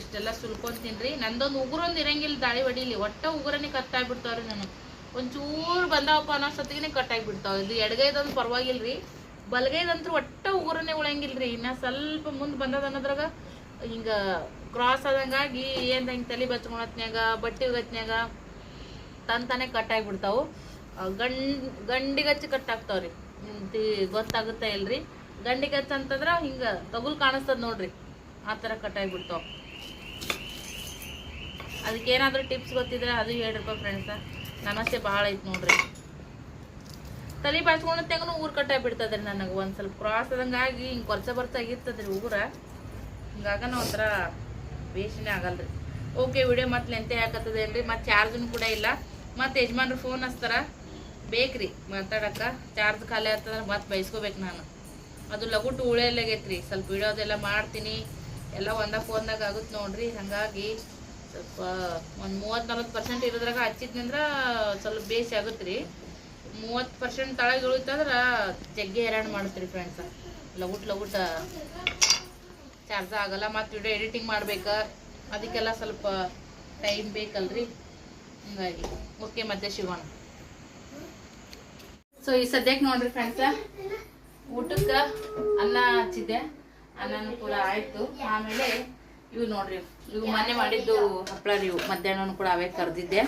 ಇಷ್ಟೆಲ್ಲ ಸುಲ್ಕೊಂತೀನ್ರಿ ನಂದೊಂದು ಉಗುರೊಂದು ಇರಂಗಿಲ್ಲ ದಾಳಿ ಹೊಡಿಲಿ. ಒಟ್ಟ ಉಗುರನೇ ಕಟ್ಟಾಗ್ಬಿಡ್ತಾವ್ರಿ ನಾನು. ಒಂಚೂರು ಬಂದಾವಪ್ಪ ಅನ್ನೋ ಸತ್ತಿಗೆ ಕಟ್ಟಾಗ್ಬಿಡ್ತಾವ. ಇದು ಎಡಗೈದೊಂದು ಪರವಾಗಿಲ್ರಿ ಬಲಗೈದಂತ್ರು ಒಟ್ಟ ಉಗುರನೇ ಉಳಂಗಿಲ್ರಿ ಇನ್ನ ಸ್ವಲ್ಪ ಮುಂದೆ ಬಂದದ ಅನ್ನೋದ್ರಾಗ ಹಿಂಗ ಕ್ರಾಸ್ ಆದಂಗಾಗಿ ಏನ್ ಹಿಂಗೆ ತಲೆ ಬಚ್ಕೊಳತ್ನ್ಯಾಗ ಬಟ್ಟೆ ಒಗತ್ನ್ಯಾಗ ತಂತಾನೆ ಕಟ್ಟಾಗ್ಬಿಡ್ತಾವು. ಆ, ಗಂಡ್ ಗಂಡಿಗಚ್ಚಿ ಕಟ್ಟಾಗ್ತಾವ್ರಿ ಗೊತ್ತಾಗುತ್ತೆ ಇಲ್ರಿ. ಗಂಡಿಗಚ್ಚ ಅಂತಂದ್ರ ಹಿಂಗ ತಗುಲ್ ಕಾಣಿಸ್ತದ ನೋಡ್ರಿ. ಆ ಥರ ಕಟ್ಟಾಗಿಬಿಡ್ತಾವ. ಅದಕ್ಕೇನಾದರೂ ಟಿಪ್ಸ್ ಗೊತ್ತಿದ್ರೆ ಅದು ಹೇಳ್ರಪ್ಪ ಫ್ರೆಂಡ್ಸ ನಮಸ್ತೆ, ಭಾಳ ಐತೆ ನೋಡ್ರಿ. ತಲೆ ಬಾಚ್ಕೊಂಡು ತೆಗೂ ಊರು ಕಟ್ಟಾಗಿ ಬಿಡ್ತದ್ರಿ ನನಗೆ ಒಂದು ಸ್ವಲ್ಪ. ಕ್ರಾಸ್ ಆದಂಗಾಗಿ ಹಿಂಗೆ ಕೊರ್ಚ ಬರ್ತ ಆಗಿರ್ತದ್ರಿ ಊರ. ನಾವು ಒಂಥರ ಬೇಷನೇ ಆಗಲ್ರಿ. ಓಕೆ ವಿಡಿಯೋ ಮತ್ತೆ ಲೆಂತೆ ಹಾಕತ್ತದ ಮತ್ತು ಚಾರ್ಜನ್ನು ಚಾರ್ಜನು ಕೂಡ ಇಲ್ಲ. ಮತ್ತು ಯಜಮಾನ್ರು ಫೋನ್ ಹಚ್ತಾರ. ಬೇಕ್ರಿ ಮಾತಾಡಕ್ಕ. ಚಾರ್ಜ್ ಖಾಲಿ ಆಗ್ತದ್ರೆ ಮತ್ತೆ ಬಯಸ್ಕೋಬೇಕು ನಾನು. ಅದು ಲಗುಟ್ಟು ಉಳೆಯಲ್ಲಾಗೈತ್ರಿ ಸ್ವಲ್ಪ ವಿಡಿಯೋದೆಲ್ಲ ಮಾಡ್ತೀನಿ. ಎಲ್ಲ ಒಂದ ಫೋನ್ದಾಗ ಆಗುತ್ತೆ ನೋಡ್ರಿ. ಹಾಗಾಗಿ ಸ್ವಲ್ಪ ಒಂದು ಮೂವತ್ತು ನಲ್ವತ್ತು ಪರ್ಸೆಂಟ್ ಇರೋದ್ರಾಗ ಹಚ್ಚಿದ್ನಂದ್ರ ಸ್ವಲ್ಪ ಬೇಸಿ ಆಗುತ್ತೆ ರೀ ಮೂವತ್ತು ಪರ್ಸೆಂಟ್ ತಳಗೆ ಇಳಿತಂದ್ರೆ ಜಗ್ಗಿ ಹೈರಾಣ ಮಾಡುತ್ತೆ ಫ್ರೆಂಡ್ಸ ಲಗುಟ್ ಲಗುಟ ಚಾರ್ಜ್ ಆಗಲ್ಲ, ಮತ್ತು ವಿಡಿಯೋ ಎಡಿಟಿಂಗ್ ಮಾಡ್ಬೇಕು, ಅದಕ್ಕೆಲ್ಲ ಸ್ವಲ್ಪ ಟೈಮ್ ಬೇಕಲ್ರಿ. ಹಂಗಾಗಿ ಓಕೆ ಮತ್ತೆ ಸಿಗೋಣ ಸೊ ಈ ಸದ್ಯಕ್ಕೆ ನೋಡ್ರಿ ಫ್ರೆಂಡ್ಸ ಊಟಕ್ಕೆ ಅನ್ನ ಹಚ್ಚಿದ್ದೆ. ಅನ್ನನೂ ಕೂಡ ಆಯ್ತು. ಆಮೇಲೆ ಇವು ನೋಡ್ರಿ ಇವು ಮೊನ್ನೆ ಮಾಡಿದ್ದು ಹಪ್ಪಳ ರೀ ಇವು. ಮಧ್ಯಾಹ್ನ ಕೂಡ ಅವೇ ಕರೆದಿದ್ದೆ.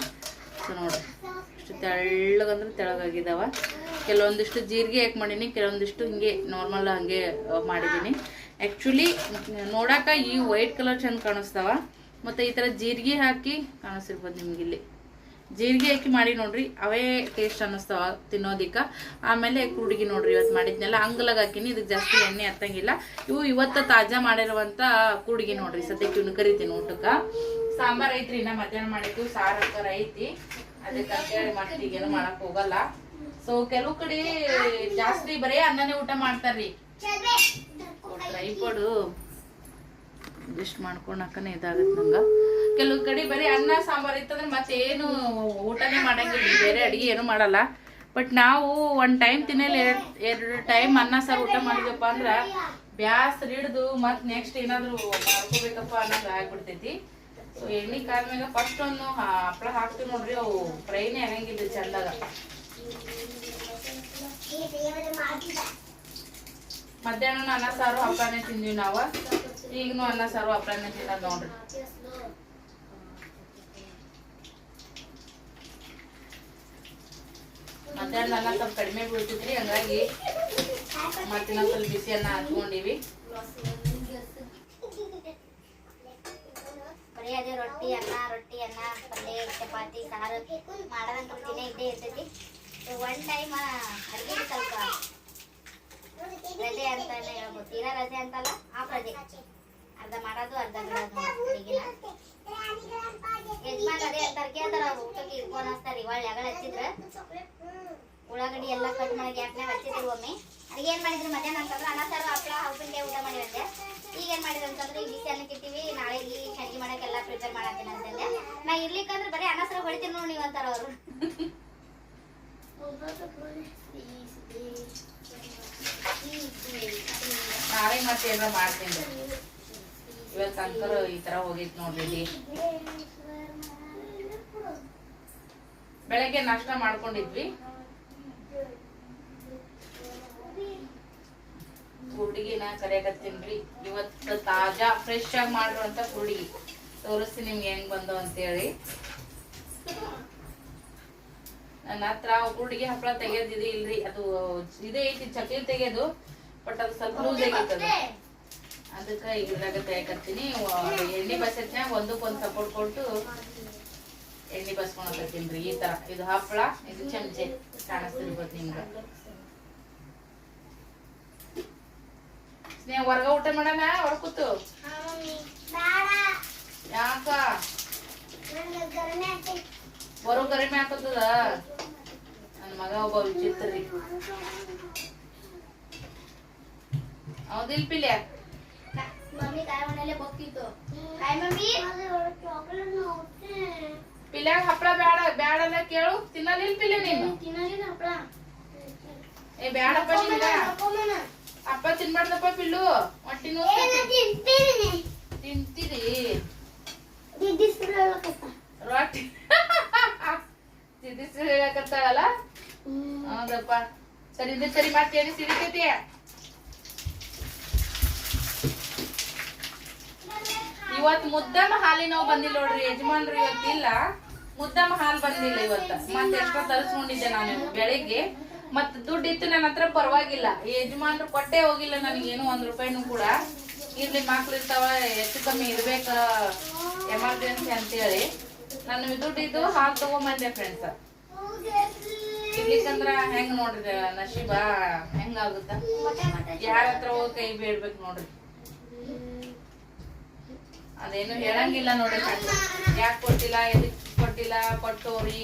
ಸೊ ನೋಡ್ರಿ ಇಷ್ಟು ತೆಳ್ಳಗಂದ್ರೆ ತೆಳಗಾಗಿದ್ದಾವ ಕೆಲವೊಂದಿಷ್ಟು ಜೀರಿಗೆ ಯಾಕೆ ಮಾಡೀನಿ ಕೆಲವೊಂದಿಷ್ಟು ಹಿಂಗೆ ನಾರ್ಮಲ್ ಹಂಗೆ ಮಾಡಿದ್ದೀನಿ ಆ್ಯಕ್ಚುಲಿ ನೋಡಾಕ ಈ ವೈಟ್ ಕಲರ್ ಚೆಂದ ಕಾಣಿಸ್ತಾವ. ಮತ್ತು ಈ ಥರ ಜೀರಿಗೆ ಹಾಕಿ ಕಾಣಿಸಿರ್ಬೋದು ನಿಮ್ಗೆ ಇಲ್ಲಿ. ಜೀರಿಗೆ ಹಾಕಿ ಮಾಡಿ ನೋಡ್ರಿ ಅವೇ ಟೇಸ್ಟ್ ಅನ್ನಿಸ್ತಾವ ತಿನ್ನೋದಿಕ್ಕ. ಆಮೇಲೆ ಕುರುಡಿಗೆ ನೋಡ್ರಿ ಇವತ್ತು ಮಾಡಿದ್ನೆಲ್ಲ ಅಂಗಲಾಗ ಹಾಕಿನಿ ಇದಕ್ಕೆ ಜಾಸ್ತಿ ಎಣ್ಣೆ ಹತ್ತಂಗಿಲ್ಲ. ಇವು ಇವತ್ತು ತಾಜಾ ಮಾಡಿರುವಂಥ ಕುರುಡಿಗೆ ನೋಡ್ರಿ ಸದ್ಯಕ್ಕೆ ಇವ್ನು ಕರಿತೀನಿ ಊಟಕ್ಕೆ. ಸಾಂಬಾರ್ ಐತ್ರಿ ಇನ್ನ ಮಧ್ಯಾಹ್ನ ಮಾಡಿದ್ದು ಸಾರು ಅಕ್ಕರ ಐತಿ. ಅದಕ್ಕೆ ಅಂತೇಳಿ ಮತ್ತೆ ಈಗೇನು ಮಾಡಕ್ ಹೋಗಲ್ಲ. ಸೊ ಕೆಲವು ಕಡೆ ಜಾಸ್ತಿ ಬರೀ ಅನ್ನನೇ ಊಟ ಮಾಡ್ತಾರ್ರಿ. ಟ್ರೈ ಕೊಡು. ಇದಿಷ್ಟು ಮಾಡ್ಕೊಳಕನೇ ಇದಾಗುತ್ತೆ ನಂಗೆ. ಕೆಲವು ಕಡೆ ಬರೀ ಅನ್ನ, ಸಾಂಬಾರ್ ಇತ್ತಂದ್ರೆ ಮತ್ತೆ ಏನು ಊಟನೇ ಮಾಡಂಗಿಲ್ಲ. ಬೇರೆ ಅಡಿಗೆ ಏನು ಮಾಡಲ್ಲ. ಬಟ್ ನಾವು ಒಂದು ಟೈಮ್ ತಿನ್ನಲಿ ಎರಡು ಟೈಮ್ ಅನ್ನ, ಸಾರು ಊಟ ಮಾಡಿದ್ವಪ್ಪ ಅಂದ್ರೆ ಬ್ಯಾಸ್ ಹಿಡಿದು ಮತ್ತೆ ನೆಕ್ಸ್ಟ್ ಏನಾದರೂ ಮಾಡ್ಕೋಬೇಕಪ್ಪ ಅನ್ನೋದು ಆಗ್ಬಿಡ್ತೈತಿ. ಸೊ ಎಣ್ಣೆ ಕಾದ್ಮ್ಯಾಗ ಫಸ್ಟ್ ಒಂದು ಹಪ್ಪಳ ಹಾಕ್ತೀವಿ ನೋಡ್ರಿ, ಅವು ಫ್ರೈನೇ ಆಗಂಗಿಲ್ಲ ಚಂದಾಗ. ಮಧ್ಯಾಹ್ನ ಅನ್ನ, ಸಾರು, ಹಪ್ಪಳನೇ ತಿಂದ್ವಿ ನಾವು. ಈಗನು ಅನ್ನ, ಸಾರು, ಹಪ್ಪಳನೇ ತಿನ್ನೋದು ನೋಡ್ರಿ. ಮಧ್ಯಾಹ್ನ ಅನ್ನ ಸ್ವಲ್ಪ ಕಡಿಮೆ ಬೀಳ್ತಿದ್ರಿ ಹಂಗಾಗಿ ಮತ್ತೆ ಇನ್ನೊಂದ್ ಸ್ವಲ್ಪ ಬಿಸಿ ಅನ್ನ ಹಚ್ಕೊಂಡಿವಿ ಬರೀ ಅದೇ ರೊಟ್ಟಿ, ಅನ್ನ ರೊಟ್ಟಿ, ಅನ್ನ ಪಲ್ಯ ಚಪಾತಿ, ಸಾರು. ಮಾಡೋದಂತ ದಿನ ಇದ್ದೇ ಇರ್ತೈತಿ. ಒನ್ ಟೈಮ್ ಅಡುಗೆ ಸ್ವಲ್ಪ ರಜೆ ಅಂತಾನೆ ಹೇಳ್ಬೋದು. ತೀರಾ ರಜೆ ಅಂತಲ್ಲ? ಆ ರಜೆ ಅರ್ಧ ಮಾಡೋದು, ಅರ್ಧ ಯಜಮಾನ್ ಅದೇ ಅಂತಾರೆ. ಕೇಳ್ತಾರ ಅವ್ರು ಊಟಕ್ಕೆ ಇಟ್ಕೊಂಡು ಹಚ್ತಾರೆ ಇವಾಗ ಯಾಗಳ ಹಚ್ಚಿದ್ರ? ಉಳ್ಳಾಗಡ್ಡಿ ಎಲ್ಲ ಕಟ್ ಮಾಡಿ ಯಾಕನ್ಯಾಗ ಹಚ್ಚಿದ್ರು ಒಮ್ಮೆ. ಅಡಿಗೆ ಏನ್ ಮಾಡಿದ್ರು? ಮಧ್ಯಾಹ್ನ ಅಂತಂದ್ರೆ ಅನ್ನ ಸಾರು ಹಪ್ಪಳ ಹೌಪಿಂಡೆ ಊಟ ಮಾಡಿ ಬಂದೆ ಈಗ ಏನು ಮಾಡಿದ್ರು ಅಂತಂದ್ರೆ, ಈ ಬಿಸಿ ನಾಳೆ ಇಟ್ಟಿವಿ ನಾಳೆಗೆ ಸಂಜೆ ಮಾಡಕ್ಕೆಲ್ಲ ಪ್ರಿಪೇರ್ ಮಾಡತ್ತೀನಿ ಅಂತಂದೆ. ನಾ ಇರ್ಲಿಕ್ಕಂದ್ರೆ ಬರೀ ಅನ್ನ ಸಾರು ಹೊಡಿತೀನಿ ನೋಡಿ ನೀವು ಅಂತಾರ ಅವರು. ನಾಳೆ ಮತ್ತೆ ಏನಾರ ಮಾಡ್ತೀನಿ ಇವತ್ತು ಅಂಕರ್ ಈ ತರ ಹೋಗಿತ್ತು ನೋಡ್ರಿ ಬೆಳಗ್ಗೆ ನಾಷ್ಟ ಮಾಡ್ಕೊಂಡಿದ್ವಿ. ಕುರ್ಡಿಗಿನ ಕರೆಯಕತ್ತೀನಿ ಇವತ್ತು ತಾಜಾ ಫ್ರೆಶ್ ಆಗಿ ಮಾಡಿರುವಂತ ಕುರ್ಡಿಗಿ ತೋರಿಸ್ತೀನಿ ನಿಮ್ಗೆ ಹೆಂಗ್ ಅಂತ ಅಂತೇಳಿ. ನನ್ನ ಹತ್ರ ಕುರ್ಡಿಗೆ ಹಪ್ಪಳ ತೆಗೆದಿದೆ ಇಲ್ರಿ ಅದು ಇದೇ ಐತಿ ಚಕ್ಲಿ ತೆಗೆದು ಬಟ್ ಅದು ಸ್ವಲ್ಪ ಲೂಸ್ ಅದಕ್ಕ ಅದಕ್ಕೆ ಇದ್ರಾಗ ತೆಗಿಕತ್ತೀನಿ ಎಣ್ಣೆ ಬಸತ್ನ್ಯಾಗ ಒಂದಕ್ಕೊಂದು ಸಪೋರ್ಟ್ ಕೊಟ್ಟು ಎಣ್ಣೆ ಬಸ್ಕೊಳಕತ್ತೀನಿ ಈ ತರ. ಇದು ಹಪ್ಪಳ ಇದು ಚಮಚೆ. ಕಾಣಿಸ್ತಿರ್ಬೋದು ನಿಮ್ಗೆ? ಸ್ನೇಹ ಹೊರಗ ಊಟ ಮಾಡೋಣ ಹೊರ ಕೂತು. ಯಾಕ? ಬರೋ ಕಡಿಮೆ ಹಾಕತ್ತದ ನನ್ನ ಮಗ ಒಬ್ಬ ವಿಚಿತ್ರ ರೀ ಹೌದಿಲ್ ಪಿಲ್ಯ ಮಮ್ಮಿ ಕಾಯಿ ಮನೆಯಲ್ಲೇ ಬೊಕ್ಕಿತ್ತು ಕಾಯಿ ಮಮ್ಮಿ ಪಿಲ್ಯಾಗ ಹಪ್ಪಳ ಬ್ಯಾಡ ಬ್ಯಾಡಲ್ಲ ಕೇಳು ತಿನ್ನಲಿಲ್ ಪಿಲ್ಯ ನೀನು ತಿನ್ನಲಿಲ್ಲ ಹಪ್ಪಳ ಏ ಬ್ಯಾಡಪ್ಪ ನಿನ್ಗ ಅಪ್ಪ ತಿನ್ಬಾರ್ದಪ್ಪ ಪಿಲ್ಲು ಹೊಟ್ಟಿ ನೋವು ತಿಂತೀರಿ ರೊಟ್ಟಿ ಹೇಳಕತ್ತಾಳಲ್ಲ ಹೌದಪ್ಪ. ಸರಿ ಇದು ಸರಿ ಮತ್ತೇನು ಸಿಡಿತೈತಿ ಇವತ್ ಮುದ್ದಮ್ಮ ಹಾಲಿ ನಾವು ಬಂದಿಲ್ಲ ನೋಡ್ರಿ, ಯಜಮಾನ್ರು ಇವತ್ತಿಲ್ಲ. ಮುದ್ದಮ್ಮ ಹಾಲು ಬಂದಿಲ್ಲ ಇವತ್ತ. ಮತ್ತೆ ಎಷ್ಟೋ ತರಿಸ್ಕೊಂಡಿದ್ದೆ ನಾನು ಬೆಳಿಗ್ಗೆ. ಮತ್ ದುಡ್ಡು ಇತ್ತು ನನ್ನ ಹತ್ರ ಪರವಾಗಿಲ್ಲ. ಯಜಮಾನ್ರು ಕೊಟ್ಟೆ ಹೋಗಿಲ್ಲ ನನಗೇನು, ಒಂದ್ ರೂಪಾಯಿನೂ ಕೂಡ. ಇರ್ಲಿ, ಮಕ್ಳು ಇರ್ತಾವ, ಹೆಚ್ಚು ಕಮ್ಮಿ ಇರ್ಬೇಕ? ಎಮರ್ಜೆನ್ಸಿ ಅಂತೇಳಿ. ನಾನು ದುಡ್ಡಿದ್ದು ಹಾಲು ತಗೊಂಬಂದೆ ಫ್ರೆಂಡ್ಸ್ ಇರ್ಲಿಕ್ಕಂದ್ರ ಹೆಂಗ್ ನೋಡ್ರಿ ನಶೀಬ? ಹೆಂಗ ಆಗುತ್ತ? ಯಾರ ಹತ್ರ ಹೋಗಿ ಕೈ ಬೇಡ್ಬೇಕು ನೋಡ್ರಿ. ಅದೇನು ಹೇಳಂಗಿಲ್ಲ ನೋಡ್ರಿ ಯಾಕೆ ಕೊಟ್ಟಿಲ್ಲ, ಎದಕ್ ಕೊಟ್ಟಿಲ್ಲ ಕೊಟ್ಟೋರಿ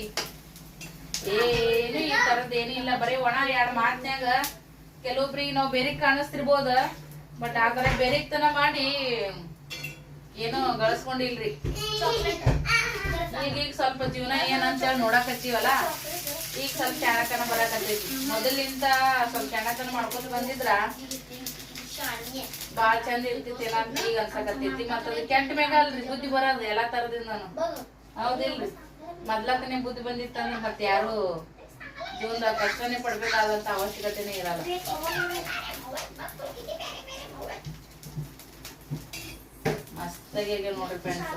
ಏನು ಈ ತರದ್ ಏನೂ ಇಲ್ಲ. ಬರೀ ಒಣ ಎರಡ್ ಮಾತ್ನ್ಯಾಗ ಕೆಲವೊಬ್ರಿಗೆ ನಾವು ಬೇರೆ ಕಾಣಿಸ್ತಿರ್ಬೋದ? ಬಟ್ ಆತರ ತರ ಬೇರೆತನ ಮಾಡಿ ಏನೋ ಗಳಿಸ್ಕೊಂಡಿಲ್ರಿ. ಈಗ ಈಗ ಸ್ವಲ್ಪ ಜೀವನ ಏನಂತೇಳಿ ನೋಡಕತ್ತೀವಲ್ಲ, ಈಗ ಸ್ವಲ್ಪ ಚಾಣಕನ ಬರಕತ್ತೈತಿ. ಮೊದಲಿಂದ ಸ್ವಲ್ಪ ಚಾಣಕನ ಮಾಡ್ಕೊತ ಬಂದಿದ್ರ, ಬಾಳ ಚಂದ ಇರ್ತಿತ್ತೇನ ಅಂತ ಈಗ ಅನ್ಸಕತ್ತೈತಿ. ಮತ್ತ ಅದು ಕೆಟ್ಟ ಮ್ಯಾಗ ಅಲ್ರಿ, ಬುದ್ಧಿ ಬರೋದು ಎಲ್ಲಾ ತರದಿಂದನು ಹೌದಿಲ್ರಿ? ಮೊದ್ಲಕ್ಕನೆ ಬುದ್ಧಿ ಬಂದಿತ್ತಂದ್ರೆ ಮತ್ತೆ ಯಾರು ಜೀವನದಾಗ ಕಷ್ಟನೇ ಪಡ್ಬೇಕಾದಂತ ಅವಶ್ಯಕತೆನೇ ಇರಲ್ಲ. ಆಗ್ಯಾವ ನೋಡ್ರಿ ಫ್ರೆಂಡ್ಸ್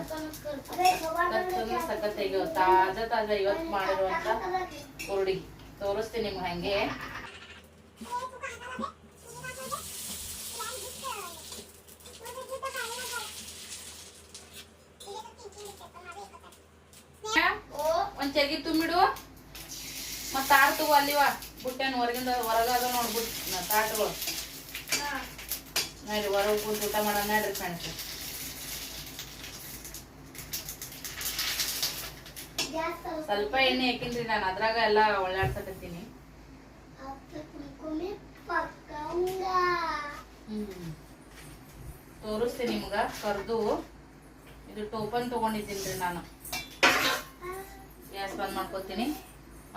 ಕತ್ತಂದ್ರೆ ಸಖತ್ ಆಗ್ಯಾವ ತಾಜಾ ತಾಜಾ ಇವತ್ತು ಮಾಡಿರುವಂತ ಕುರುಡಿ ತೋರಿಸ್ತೀನಿ ನಿಮ್ಗೆ ಹಂಗೆ. ಒಂದ್ ಚಗಿ ತುಂಬಿಡು. ಮತ್ತ ತಾಟ್ ತಗೋ ಅಲ್ಲಿವ ಬುಟ್ಟೆನ್ ಹೊರಗಿಂದ ಹೊರಗಾದ ನೋಡ್ಬಿಟ್ಟು ತಾಟ್ಗಳು. ನೋಡ್ರಿ ಹೊರಗೆ ಕೂತು ಊಟ ಮಾಡೋಣ ನೋಡ್ರಿ ಫ್ರೆಂಡ್ಸ್ ಸ್ವಲ್ಪ ಎಣ್ಣೆ ಹಾಕಿನ್ರಿ ನಾನು ಅದ್ರಾಗ ಎಲ್ಲ ಒಳ್ಳಾಡ್ಸಕತ್ತೀನಿ. ತೋರಿಸ್ತೀನಿ ನಿಮ್ಗ ಕರ್ದು. ಇದು ಟೋಪನ್ ತಗೊಂಡಿದ್ದೀನಿ ನಾನು. ಗ್ಯಾಸ್ ಬಂದ್ ಮಾಡ್ಕೊತೀನಿ.